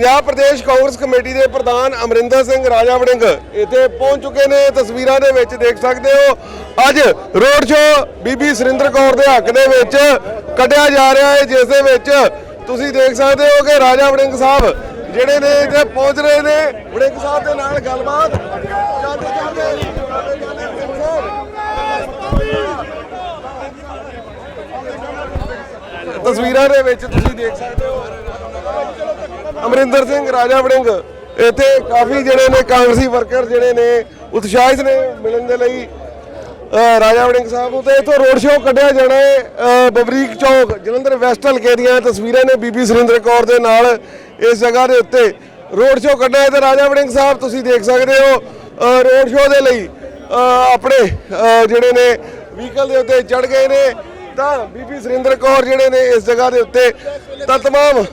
Punjab Pradesh Congress committee ਦੇ ਪ੍ਰਧਾਨ ਅਮਰਿੰਦਰ ਸਿੰਘ ਰਾਜਾ ਵੜਿੰਗ ਇੱਥੇ ਪਹੁੰਚ ਚੁੱਕੇ ਨੇ। ਤਸਵੀਰਾਂ ਦੇ ਵਿੱਚ ਦੇਖ ਸਕਦੇ ਹੋ, ਅੱਜ ਰੋਡ ਸ਼ੋ ਬੀਬੀ ਸੁਰਿੰਦਰ ਕੌਰ ਦੇ ਹੱਕ ਦੇ ਵਿੱਚ ਕੱਢਿਆ ਜਾ ਰਿਹਾ ਹੈ, ਜਿਸ ਦੇ ਵਿੱਚ ਤੁਸੀਂ ਦੇਖ ਸਕਦੇ ਹੋ ਕਿ ਰਾਜਾ ਵੜਿੰਗ ਸਾਹਿਬ ਜਿਹੜੇ ਨੇ ਇੱਥੇ ਪਹੁੰਚ ਰਹੇ ਨੇ। ਵੜਿੰਗ ਸਾਹਿਬ ਦੇ ਨਾਲ ਗੱਲਬਾਤ ਤਸਵੀਰਾਂ ਦੇ ਵਿੱਚ ਤੁਸੀਂ ਦੇਖ ਸਕਦੇ ਹੋ। ਅਮਰਿੰਦਰ ਸਿੰਘ, ਰਾਜਾ ਵੜਿੰਗ। ਇੱਥੇ ਕਾਫੀ ਜਿਹੜੇ ਨੇ ਕਾਂਗਰਸੀ ਵਰਕਰ ਜਿਹੜੇ ਨੇ, ਉਤਸ਼ਾਹਿਤ ਨੇ ਮਿਲਣ ਦੇ ਲਈ। ਰਾਜਾ ਵੜਿੰਗ ਸਾਹਿਬ ਨੂੰ ਤੇ ਇਥੋਂ ਰੋਡ ਸ਼ੋਅ ਕੱਢਿਆ ਜਾਣਾ ਹੈ ਬਬਰੀਕ ਚੌਕ, ਜਲੰਧਰ ਵੈਸਟ ਹਲਕੇ ਦੀਆਂ ਤਸਵੀਰਾਂ ਨੇ ਬੀਬੀ ਸੁਰਿੰਦਰ ਕੌਰ ਦੇ ਨਾਲ ਇਸ ਜਗ੍ਹਾ ਦੇ ਉੱਤੇ। ਰੋਡ ਸ਼ੋਅ ਕੱਢਿਆ ਹੈ ਤੇ ਰਾਜਾ ਵੜਿੰਗ ਸਾਹਿਬ, ਤੁਸੀਂ ਦੇਖ ਸਕਦੇ ਹੋ ਰੋਡ ਸ਼ੋਅ ਦੇ ਲਈ ਆਪਣੇ ਜਿਹੜੇ ਨੇ ਵਹੀਕਲ ਦੇ ਉੱਤੇ ਚੜ ਗਏ ਨੇ। ਤਾਂ ਬੀਬੀ ਸੁਰਿੰਦਰ ਕੌਰ ਜਿਹੜੇ ਨੇ ਇਸ ਜਗ੍ਹਾ ਦੇ ਉੱਤੇ ਤਾਂ ਤਮਾਮ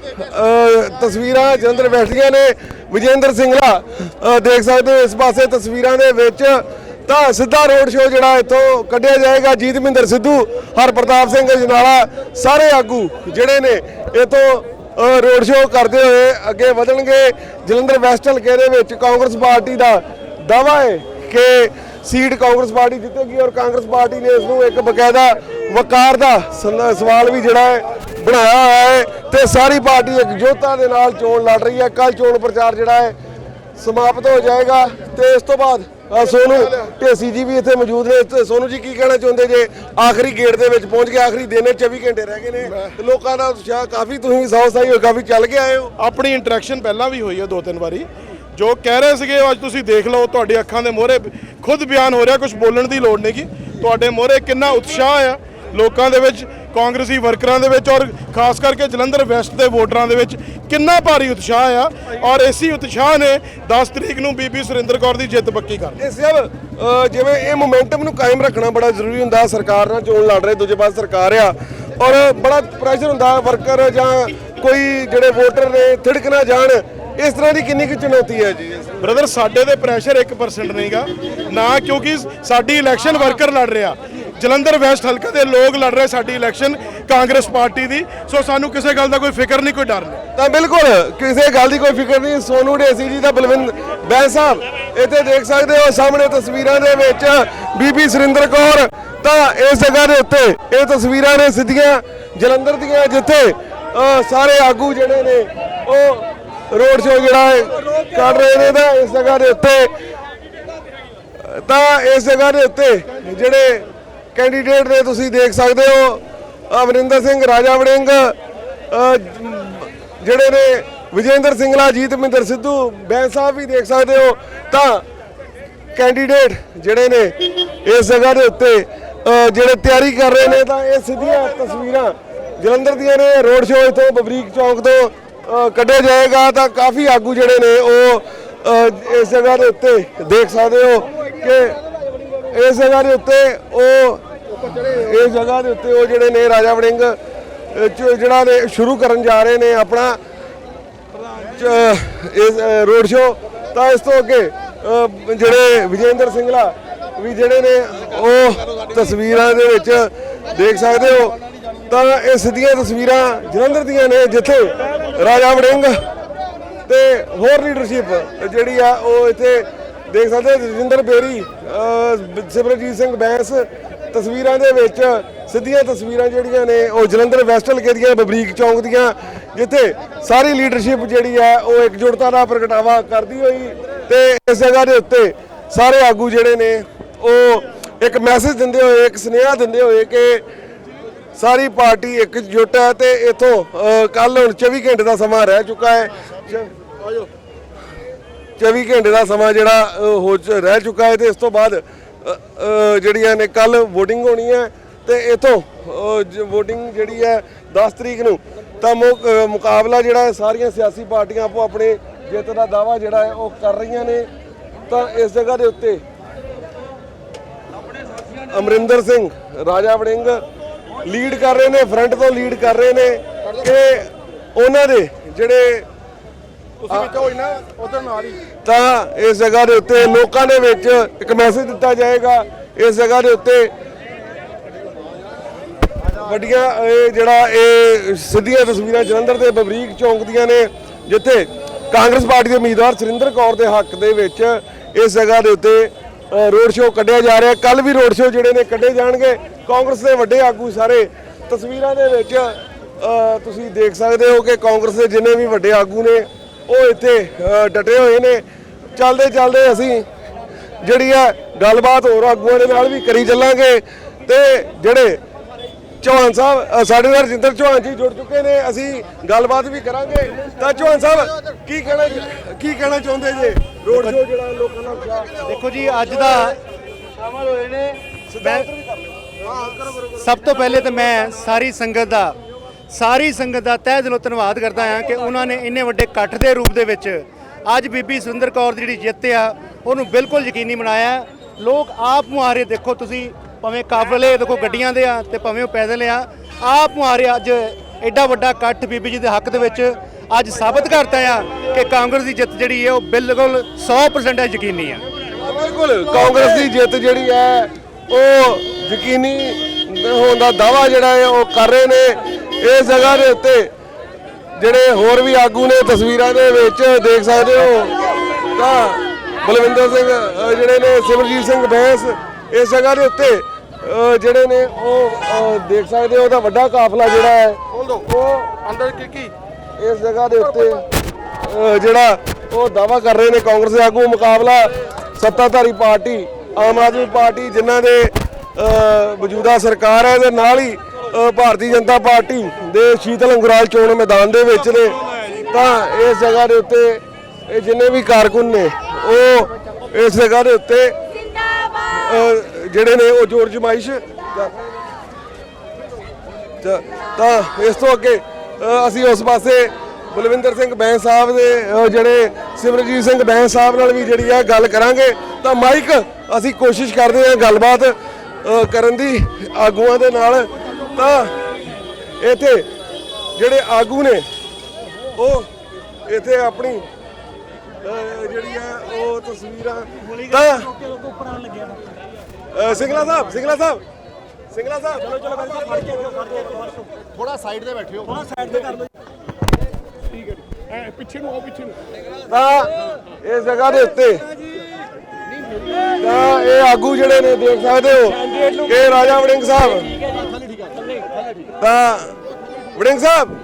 ਤਸਵੀਰਾਂ ਜਲੰਧਰ ਬੈਠੀਆਂ ਨੇ। ਵਿਜੇਂਦਰ ਸਿੰਘਲਾ ਅ, ਦੇਖ ਸਕਦੇ ਹੋ ਇਸ ਪਾਸੇ ਤਸਵੀਰਾਂ ਦੇ ਵਿੱਚ ਤਾਂ ਸਿੱਧਾ ਰੋਡ ਸ਼ੋਅ ਜਿਹੜਾ ਇੱਥੋਂ ਕੱਢਿਆ ਜਾਏਗਾ। ਜੀਤ ਮਹਿੰਦਰ ਸਿੱਧੂ ਹਰਪ੍ਰਤਾਪ ਸਿੰਘ ਅਜਨਾਲਾ ਸਾਰੇ ਆਗੂ ਜਿਹੜੇ ਨੇ ਇੱਥੋਂ ਰੋਡ ਸ਼ੋਅ ਕਰਦੇ ਹੋਏ ਅੱਗੇ ਵਧਣਗੇ। ਜਲੰਧਰ ਵੈਸਟ ਹਲਕੇ ਦੇ ਵਿੱਚ ਕਾਂਗਰਸ ਪਾਰਟੀ ਦਾ ਦਾਵਾ ਹੈ ਕਿ ਸੀਟ ਕਾਂਗਰਸ ਪਾਰਟੀ ਜਿੱਤੇਗੀ ਔਰ ਕਾਂਗਰਸ ਪਾਰਟੀ ਨੇ ਇਸ ਨੂੰ ਇੱਕ ਬਕਾਇਦਾ ਵਕਾਰ ਦਾ ਸਵਾਲ ਵੀ ਜਿਹੜਾ ਹੈ ਬਣਾਇਆ ਹੋਇਆ ਹੈ ਤੇ ਸਾਰੀ ਪਾਰਟੀ ਇਕਜੁੱਟਤਾ ਦੇ ਨਾਲ ਚੋਣ ਲੜ ਰਹੀ ਹੈ। ਕੱਲ ਚੋਣ ਪ੍ਰਚਾਰ ਜਿਹੜਾ ਹੈ ਸਮਾਪਤ ਹੋ ਜਾਏਗਾ ਤੇ ਇਸ ਤੋਂ ਬਾਅਦ ਸੋਨੂ ਢੇਸੀ ਜੀ ਵੀ ਇੱਥੇ ਮੌਜੂਦ ਨੇ। ਤੇ ਸੋਨੂ ਜੀ ਕੀ ਕਹਿਣਾ ਚਾਹੁੰਦੇ ਜੇ ਆਖਰੀ ਗੇੜ ਦੇ ਵਿੱਚ ਪਹੁੰਚ ਗਏ ਆਖਰੀ ਦਿਨ ਹੈ 24 ਘੰਟੇ ਰਹਿ ਗਏ ਨੇ ਤੇ ਲੋਕਾਂ ਦਾ ਉਤਸ਼ਾਹ ਕਾਫੀ ਤੁਸੀਂ ਸੌ ਸਾਈ ਹੋ ਕਾਫੀ ਚੱਲ ਕੇ ਆਏ ਹੋ। ਆਪਣੀ ਇੰਟਰੈਕਸ਼ਨ ਪਹਿਲਾਂ ਵੀ ਹੋਈ ਹੈ ਦੋ ਤਿੰਨ ਵਾਰੀ। ਜੋ ਕਹਿ ਰਹੇ ਸੀਗੇ, ਉਹ ਅੱਜ ਤੁਸੀਂ ਦੇਖ ਲਓ, ਤੁਹਾਡੀ ਅੱਖਾਂ ਦੇ ਮੋਹਰੇ ਖੁਦ ਬਿਆਨ ਹੋ ਰਿਹਾ ਕੁਝ ਬੋਲਣ ਦੀ ਲੋੜ ਨਹੀਂ ਕਿ ਤੁਹਾਡੇ ਮੋਹਰੇ ਕਿੰਨਾ ਉਤਸ਼ਾਹ ਆ ਲੋਕਾਂ ਦੇ ਵਿੱਚ, ਕਾਂਗਰਸੀ ਵਰਕਰਾਂ ਦੇ ਵਿੱਚ ਔਰ ਖਾਸ ਕਰਕੇ ਜਲੰਧਰ ਵੈਸਟ ਦੇ ਵੋਟਰਾਂ ਦੇ ਵਿੱਚ ਕਿੰਨਾ ਭਾਰੀ ਉਤਸ਼ਾਹ ਆ ਔਰ ਇਸੇ ਉਤਸ਼ਾਹ ਨੇ 10 ਤਰੀਕ ਨੂੰ ਬੀਬੀ ਸੁਰਿੰਦਰ ਕੌਰ ਦੀ ਜਿੱਤ ਪੱਕੀ ਕਰ ਇਹ ਸਭ ਜਿਵੇਂ ਇਹ ਮੋਮੈਂਟਮ ਨੂੰ ਕਾਇਮ ਰੱਖਣਾ ਬੜਾ ਜ਼ਰੂਰੀ ਹੁੰਦਾ, ਸਰਕਾਰ ਨਾਲ ਚੋਣ ਲੜ ਰਹੇ, ਦੂਜੇ ਪਾਸੇ ਸਰਕਾਰ ਆ, ਔਰ ਬੜਾ ਪ੍ਰੈਸ਼ਰ ਹੁੰਦਾ ਵਰਕਰ ਜਾਂ ਕੋਈ ਜਿਹੜੇ ਵੋਟਰ ਨੇ, ਥਿੜਕ ਨਾ ਜਾਣ ਇਸ ਤਰ੍ਹਾਂ ਦੀ ਕਿੰਨੀ ਕੁ ਚੁਣੌਤੀ ਹੈ ਜੀ? ਬ੍ਰਦਰ ਸਾਡੇ ਤੇ ਪ੍ਰੈਸ਼ਰ 1% ਨਹੀਂਗਾ। ਨਾ ਕਿਉਂਕਿ ਸਾਡੀ ਇਲੈਕਸ਼ਨ ਵਰਕਰ ਲੜ ਰਿਹਾ। ਜਲੰਧਰ ਵੈਸਟ ਹਲਕਾ ਦੇ ਲੋਕ ਲੜ ਰਹੇ ਸਾਡੀ ਇਲੈਕਸ਼ਨ ਕਾਂਗਰਸ ਪਾਰਟੀ ਦੀ। ਸੋ ਸਾਨੂੰ ਕਿਸੇ ਗੱਲ ਦਾ ਕੋਈ ਫਿਕਰ ਨਹੀਂ ਕੋਈ ਡਰ ਨਹੀਂ। ਤਾਂ ਬਿਲਕੁਲ ਕਿਸੇ ਗੱਲ ਦੀ ਕੋਈ ਫਿਕਰ ਨਹੀਂ। ਸੋਨੂ ਢੇਸੀ ਜੀ ਦਾ ਬਲਵਿੰਦ ਬੈਂ ਸਾਹਿਬ ਇੱਥੇ ਦੇਖ ਸਕਦੇ ਹੋ ਸਾਹਮਣੇ ਤਸਵੀਰਾਂ ਦੇ ਵਿੱਚ ਬੀਬੀ ਸੁਰਿੰਦਰ ਕੌਰ। ਤਾਂ ਇਸ ਜਗ੍ਹਾ ਦੇ ਉੱਤੇ ਇਹ ਤਸਵੀਰਾਂ ਨੇ ਸਿੱਧੀਆਂ ਜਲੰਧਰ ਦੀਆਂ ਜਿੱਥੇ ਸਾਰੇ ਆਗੂ ਜਿਹੜੇ ਨੇ ਉਹ ਰੋਡ ਸ਼ੋਅ ਜਿਹੜਾ ਹੈ ਕਰ ਰਹੇ ਨੇ ਤਾਂ ਇਸ ਜਗ੍ਹਾ ਦੇ ਉੱਤੇ, ਤਾਂ ਇਸ ਜਗ੍ਹਾ ਦੇ ਉੱਤੇ ਜਿਹੜੇ ਕੈਂਡੀਡੇਟ ਨੇ ਤੁਸੀਂ ਦੇਖ ਸਕਦੇ ਹੋ ਅਮਰਿੰਦਰ ਸਿੰਘ, ਰਾਜਾ ਵੜਿੰਗ ਜਿਹੜੇ ਨੇ ਵਿਜੇਂਦਰ ਸਿੰਘਲਾ ਜੀਤਮਿੰਦਰ ਸਿੱਧੂ ਬੈਂ ਸਾਹਿਬ ਵੀ ਦੇਖ ਸਕਦੇ ਹੋ, ਤਾਂ ਕੈਂਡੀਡੇਟ ਜਿਹੜੇ ਨੇ ਇਸ ਜਗ੍ਹਾ ਦੇ ਉੱਤੇ ਜਿਹੜੇ ਤਿਆਰੀ ਕਰ ਰਹੇ ਨੇ, ਤਾਂ ਇਹ ਸਿੱਧੀਆਂ ਤਸਵੀਰਾਂ ਜਲੰਧਰ ਦੀਆਂ ਨੇ, ਰੋਡ ਸ਼ੋਅ ਇਥੋਂ ਬਬਰੀਕ ਚੌਂਕ ਤੋਂ ਕੱਢਿਆ ਜਾਏਗਾ ਤਾਂ ਕਾਫੀ ਆਗੂ ਜਿਹੜੇ ਨੇ ਉਹ ਇਸ ਜਗ੍ਹਾ ਦੇ ਉੱਤੇ ਦੇਖ ਸਕਦੇ ਹੋ ਕਿ ਇਸ ਜਗ੍ਹਾ ਦੇ ਉੱਤੇ ਉਹ, ਇਸ ਜਗ੍ਹਾ ਦੇ ਉੱਤੇ ਉਹ ਜਿਹੜੇ ਨੇ ਰਾਜਾ ਵੜਿੰਗ ਚ- ਜਿਹੜਾ ਨੇ ਸ਼ੁਰੂ ਕਰਨ ਜਾ ਰਹੇ ਨੇ ਆਪਣਾ ਇਸ ਰੋਡ ਸ਼ੋ ਤਾਂ ਇਸ ਤੋਂ ਅੱਗੇ ਜਿਹੜੇ ਵਿਜੇਂਦਰ ਸਿੰਘਲਾ ਵੀ ਜਿਹੜੇ ਨੇ ਉਹ ਤਸਵੀਰਾਂ ਦੇ ਵਿੱਚ ਦੇਖ ਸਕਦੇ ਹੋ। ਤਾਂ ਇਹ ਸਿੱਧੀਆਂ ਤਸਵੀਰਾਂ ਜਲੰਧਰ ਦੀਆਂ ਨੇ, ਜਿੱਥੇ ਰਾਜਾ ਵੜਿੰਗ ਤੇ ਹੋਰ ਲੀਡਰਸ਼ਿਪ ਜਿਹੜੀ ਆ ਉਹ ਇੱਥੇ ਦੇਖ ਸਕਦੇ ਰਜਿੰਦਰ ਬੇਰੀ ਅ, ਸਿਮਰਜੀਤ ਸਿੰਘ ਬੈਂਸ ਤਸਵੀਰਾਂ ਦੇ ਵਿੱਚ ਸਿੱਧੀਆਂ ਤਸਵੀਰਾਂ ਜਿਹੜੀਆਂ ਨੇ ਉਹ ਜਲੰਧਰ ਵੈਸਟ ਹਲਕੇ ਦੀਆਂ ਬਬਰੀਕ ਚੌਂਕ ਦੀਆਂ ਜਿੱਥੇ ਸਾਰੀ ਲੀਡਰਸ਼ਿਪ ਜਿਹੜੀ ਆ ਉਹ ਇਕਜੁੱਟਤਾ ਦਾ ਪ੍ਰਗਟਾਵਾ ਕਰਦੀ ਹੋਈ ਤੇ ਇਸ ਜਗ੍ਹਾ ਦੇ ਉੱਤੇ ਸਾਰੇ ਆਗੂ ਜਿਹੜੇ ਨੇ ਉਹ ਇੱਕ ਮੈਸੇਜ ਦਿੰਦੇ ਹੋਏ ਇੱਕ ਸੁਨੇਹਾ ਦਿੰਦੇ ਹੋਏ ਕਿ ਸਾਰੀ ਪਾਰਟੀ ਇਕਜੁੱਟ ਹੈ ਤੇ ਇਥੋਂ ਕੱਲ ਹੁਣ 24 ਘੰਟੇ ਦਾ ਸਮਾਂ ਰਹਿ ਚੁੱਕਾ ਹੈ। ਚ- 24 ਘੰਟੇ ਦਾ ਸਮਾਂ ਜਿਹੜਾ ਹੋ ਰਹਿ ਚੁੱਕਾ ਹੈ ਤੇ ਇਸ ਤੋਂ ਬਾਅਦ ਜਿਹੜੀਆਂ ਨੇ ਕੱਲ VOTING ਹੋਣੀ ਹੈ ਤੇ ਇਥੋਂ VOTING ਜਿਹੜੀ ਹੈ 10 ਤਰੀਕ ਨੂੰ ਤਾਂ ਮੁਕਾਬਲਾ ਜਿਹੜਾ ਹੈ ਸਾਰੀਆਂ ਸਿਆਸੀ ਪਾਰਟੀਆਂ ਆਪੋ ਆਪਣੇ ਜਿੱਤ ਦਾ ਦਾਵਾ ਜਿਹੜਾ ਹੈ ਉਹ ਕਰ ਰਹੀਆਂ ਨੇ। ਤਾਂ ਇਸ ਜਗ੍ਹਾ ਦੇ ਉੱਤੇ ਅਮਰਿੰਦਰ ਸਿੰਘ ਰਾਜਾ ਵੜਿੰਗ ਲੀਡ ਕਰ ਰਹੇ ਨੇ ਫਰੰਟ ਤੋਂ ਲੀਡ ਕਰ ਰਹੇ ਨੇ ਕਿ ਉਹਨਾਂ ਦੇ ਜਿਹੜੇ ਤੁਸੀਂ ਵਿੱਚ ਹੋਈ ਨਾ ਉਧਰ ਨਾਲ ਹੀ ਤਾਂ ਇਸ ਜਗ੍ਹਾ ਦੇ ਉੱਤੇ ਲੋਕਾਂ ਦੇ ਵਿੱਚ ਇੱਕ ਮੈਸੇਜ ਦਿੱਤਾ ਜਾਏਗਾ। ਇਸ ਜਗ੍ਹਾ ਦੇ ਉੱਤੇ ਵੱਡੀਆਂ ਇਹ ਜਿਹੜਾ ਇਹ ਸਿੱਧੀਆਂ ਤਸਵੀਰਾਂ ਜਲੰਧਰ ਦੇ ਬਬਰੀਕ ਚੌਂਕ ਦੀਆਂ ਨੇ ਜਿੱਥੇ ਕਾਂਗਰਸ ਪਾਰਟੀ ਦੇ ਉਮੀਦਵਾਰ ਸੁਰਿੰਦਰ ਕੌਰ ਦੇ ਹੱਕ ਦੇ ਵਿੱਚ ਇਸ ਜਗ੍ਹਾ ਦੇ ਉੱਤੇ ਰੋਡ ਸ਼ੋਅ ਕੱਢਿਆ ਜਾ ਰਿਹਾ। ਕੱਲ ਵੀ ਰੋਡ ਸ਼ੋਅ ਜਿਹੜੇ ਨੇ ਕੱਢੇ ਜਾਣਗੇ। ਕਾਂਗਰਸ ਦੇ ਵੱਡੇ ਆਗੂ ਸਾਰੇ ਤਸਵੀਰਾਂ ਦੇ ਵਿੱਚ ਤੁਸੀਂ ਦੇਖ ਸਕਦੇ ਹੋ ਕਿ ਕਾਂਗਰਸ ਦੇ ਜਿੰਨੇ ਵੀ ਵੱਡੇ ਆਗੂ ਨੇ ਉਹ ਇੱਥੇ ਡਟੇ ਹੋਏ ਨੇ। ਚੱਲਦੇ ਚੱਲਦੇ ਅਸੀਂ ਜਿਹੜੀ ਆ ਗੱਲਬਾਤ ਹੋਰ ਆਗੂਆਂ ਦੇ ਨਾਲ ਵੀ ਕਰੀ ਚੱਲਾਂਗੇ ਤੇ ਜਿਹੜੇ ਚੌਹਾਨ ਸਾਹਿਬ ਸਾਡੇ ਨਾਲ ਰਜਿੰਦਰ ਚੌਹਾਨ ਜੀ ਜੁੜ ਚੁੱਕੇ ਨੇ ਅਸੀਂ ਗੱਲਬਾਤ ਵੀ ਕਰਾਂਗੇ। ਤਾਂ ਚੌਹਾਨ ਸਾਹਿਬ ਕੀ ਕਹਿਣਾ ਕੀ ਕਹਿਣਾ ਚਾਹੁੰਦੇ ਜੇ ਰੋਡ ਸ਼ੋਅ ਜਿਹੜਾ ਲੋਕਾਂ ਨਾਲ ਦੇਖੋ ਜੀ ਅੱਜ ਦਾ ਮੈਂ ਸਭ ਤੋਂ ਪਹਿਲੇ ਤਾਂ ਮੈਂ ਸਾਰੀ ਸੰਗਤ ਦਾ, ਸਾਰੀ ਸੰਗਤ ਦਾ ਤਹਿ ਦਿਲੋਂ ਧੰਨਵਾਦ ਕਰਦਾ ਹਾਂ ਕਿ ਉਹਨਾਂ ਨੇ ਇੰਨੇ ਵੱਡੇ ਇਕੱਠ ਦੇ ਰੂਪ ਦੇ ਵਿੱਚ ਅੱਜ ਬੀਬੀ ਸੁਰਿੰਦਰ ਕੌਰ ਦੀ ਜਿਹੜੀ ਜਿੱਤ ਆ, ਉਹਨੂੰ ਬਿਲਕੁਲ ਯਕੀਨੀ ਬਣਾਇਆ। ਲੋਕ ਆਪ ਮੁਹਾਰੇ ਦੇਖੋ ਤੁਸੀਂ, ਭਾਵੇਂ ਕਾਫਲੇ ਦੇਖੋ ਗੱਡੀਆਂ ਦੇ ਆ ਤੇ ਭਾਵੇਂ ਉਹ ਪੈਦਲ ਆ, ਆਪ ਮੁਹਾਰੇ ਅੱਜ ਐਡਾ ਵੱਡਾ ਇਕੱਠ ਬੀਬੀ ਜੀ ਦੇ ਹੱਕ ਦੇ ਵਿੱਚ ਅੱਜ ਸਾਬਤ ਕਰਤਾ ਆ ਕਿ ਕਾਂਗਰਸ ਦੀ ਜਿੱਤ ਜਿਹੜੀ ਹੈ ਉਹ ਬਿਲਕੁਲ 100% ਹੈ ਯਕੀਨੀ ਆ। ਬਿਲਕੁਲ, ਕਾਂਗਰਸ ਦੀ ਜਿੱਤ ਜਿਹੜੀ ਹੈ, ਉਹ ਯਕੀਨੀ ਹੋਣ ਦਾ ਦਾਵਾ ਜਿਹੜਾ ਹੈ ਉਹ ਕਰ ਰਹੇ ਨੇ। ਇਸ ਜਗ੍ਹਾ ਦੇ ਉੱਤੇ ਜਿਹੜੇ ਹੋਰ ਵੀ ਆਗੂ ਨੇ ਤਸਵੀਰਾਂ ਦੇ ਵਿੱਚ ਦੇਖ ਸਕਦੇ ਹੋ। ਤਾਂ ਬਲਵਿੰਦਰ ਸਿੰਘ ਜਿਹੜੇ ਨੇ ਸਿਮਰਜੀਤ ਸਿੰਘ ਬੈਂਸ ਇਸ ਜਗ੍ਹਾ ਦੇ ਉੱਤੇ ਜਿਹੜੇ ਨੇ ਉਹ ਦੇਖ ਸਕਦੇ ਹੋ ਉਹਦਾ ਵੱਡਾ ਕਾਫਲਾ ਜਿਹੜਾ ਹੈ ਉਹ ਅੰਦਰ ਕੀ ਕੀ? ਇਸ ਜਗ੍ਹਾ ਦੇ ਉੱਤੇ ਜਿਹੜਾ ਉਹ ਦਾਵਾ ਕਰ ਰਹੇ ਨੇ ਕਾਂਗਰਸ ਦੇ ਆਗੂ ਮੁਕਾਬਲਾ ਸੱਤਾਧਾਰੀ ਪਾਰਟੀ ਆਮ ਆਦਮੀ ਪਾਰਟੀ ਜਿਨ੍ਹਾਂ ਦੇ ਮੌਜੂਦਾ ਸਰਕਾਰ ਹੈ ਦੇ ਨਾਲ ਹੀ ਭਾਰਤੀ ਜਨਤਾ ਪਾਰਟੀ ਦੇ ਸ਼ੀਤਲ ਅੰਗਰਾਲ ਚੋਣ ਮੈਦਾਨ ਦੇ ਵਿੱਚ ਨੇ। ਤਾਂ ਇਸ ਜਗ੍ਹਾ ਦੇ ਉੱਤੇ ਇਹ ਜਿੰਨੇ ਵੀ ਕਾਰਕੁਨ ਨੇ, ਉਹ ਇਸ ਜਗ੍ਹਾ ਦੇ ਉੱਤੇ ਜਿਹੜੇ ਨੇ ਉਹ ਜੋਰ ਜਮਾਇਸ਼ ਤਾਂ- ਇਸ ਤੋਂ ਅੱਗੇ ਅਸੀਂ ਉਸ ਪਾਸੇ ਬਲਵਿੰਦਰ ਸਿੰਘ ਬੈਂਸ ਸਾਹਿਬ ਦੇ ਜਿਹੜੇ ਸਿਮਰਜੀਤ ਸਿੰਘ ਬੈਂਸ ਸਾਹਿਬ ਨਾਲ ਵੀ ਜਿਹੜੀ ਆ ਗੱਲ ਕਰਾਂਗੇ। ਤਾਂ ਮਾਈਕ, ਅਸੀਂ ਕੋਸ਼ਿਸ਼ ਕਰਦੇ ਹਾਂ ਗੱਲਬਾਤ ਕਰਨ ਦੀ ਆਗੂਆਂ ਦੇ ਨਾਲ ਤਾਂ ਇੱਥੇ ਜਿਹੜੇ ਆਗੂ ਨੇ ਉਹ ਇੱਥੇ ਆਪਣੀ ਜਿਹੜੀ ਆ ਉਹ ਤਸਵੀਰਾਂ ਤਾਂ ਸਿੰਗਲਾ ਸਾਹਿਬ ਸਿੰਗਲਾ ਸਾਹਿਬ ਸਿੰਗਲਾ ਸਾਹਿਬ। ਚਲੋ ਚਲੋ ਥੋੜਾ ਸਾਈਡ ਤੇ ਬੈਠਿਓ। ਪਿੱਛੇ ਨੂੰ ਆਓ ਪਿੱਛੇ ਨੂੰ। ਤਾਂ ਇਸ ਜਗ੍ਹਾ ਦੇ ਉੱਤੇ ਤਾਂ ਇਹ ਆਗੂ ਜਿਹੜੇ ਨੇ ਦੇਖ ਸਕਦੇ ਹੋ ਇਹ ਰਾਜਾ ਵੜਿੰਗ ਸਾਹਿਬ। ਤਾਂ ਵੜਿੰਗ ਸਾਹਿਬ,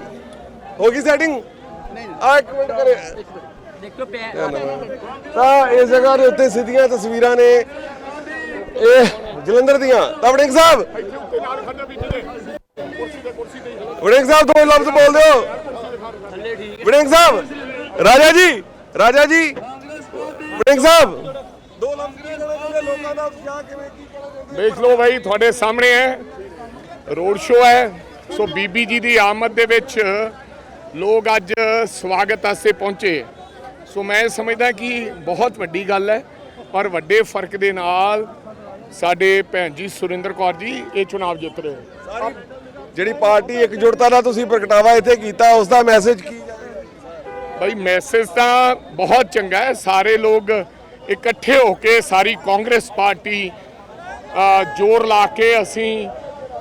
ਹੋ ਗਈ ਸੈਟਿੰਗ ਆ ਇੱਕ ਮਿੰਟ ਕਰੇ ਤਾਂ ਇਸ ਜਗ੍ਹਾ ਦੇ ਉੱਤੇ ਸਿੱਧੀਆਂ ਤਸਵੀਰਾਂ ਨੇ ਇਹ ਜਲੰਧਰ ਦੀਆਂ। ਤਾਂ ਵੜਿੰਗ ਸਾਹਿਬ ਵੜਿੰਗ ਸਾਹਿਬ, ਦੋ ਲਫ਼ਜ਼ ਬੋਲ ਦਿਓ। ਵੜਿੰਗ ਸਾਹਿਬ, ਰਾਜਾ ਜੀ ਰਾਜਾ ਜੀ, ਵੜਿੰਗ ਸਾਹਿਬ ਦੋ ਲਫ਼ਜ਼ ਕੀ ਕਹਿਣਾ ਚਾਹੁੰਦੇ ਲੋਕਾਂ ਦਾ ਉਤਸ਼ਾਹ ਕਿਵੇਂ ਕੀ ਕਹਿਣਾ ਚਾਹੁੰਦੇ ਦੇਖ ਲਓ ਭਾਈ ਤੁਹਾਡੇ ਸਾਹਮਣੇ ਹੈ। ਰੋਡ ਸ਼ੋਅ ਹੈ। ਸੋ ਬੀਬੀ ਜੀ ਦੀ ਆਮਦ ਦੇ ਵਿੱਚ ਲੋਕ ਅੱਜ ਸਵਾਗਤ ਵਾਸਤੇ ਪਹੁੰਚੇ। ਸੋ ਮੈਂ ਸਮਝਦਾ ਕਿ ਬਹੁਤ ਵੱਡੀ ਗੱਲ ਹੈ ਔਰ ਵੱਡੇ ਫ਼ਰਕ ਦੇ ਨਾਲ ਸਾਡੇ ਭੈਣ ਜੀ ਸੁਰਿੰਦਰ ਕੌਰ ਜੀ ਇਹ ਚੁਣਾਵ ਜਿੱਤ ਰਹੇ ਸਾਰੀ ਜਿਹੜੀ ਪਾਰਟੀ ਇਕਜੁੱਟਤਾ ਦਾ ਤੁਸੀਂ ਪ੍ਰਗਟਾਵਾ ਇੱਥੇ ਕੀਤਾ ਉਸ ਦਾ ਮੈਸੇਜ ਕੀ ਭਾਈ ਮੈਸੇਜ ਤਾਂ ਬਹੁਤ ਚੰਗਾ ਹੈ। ਸਾਰੇ ਲੋਕ ਇਕੱਠੇ ਹੋ ਕੇ ਸਾਰੀ ਕਾਂਗਰਸ ਪਾਰਟੀ ਜ਼ੋਰ ਲਾ ਕੇ ਅਸੀਂ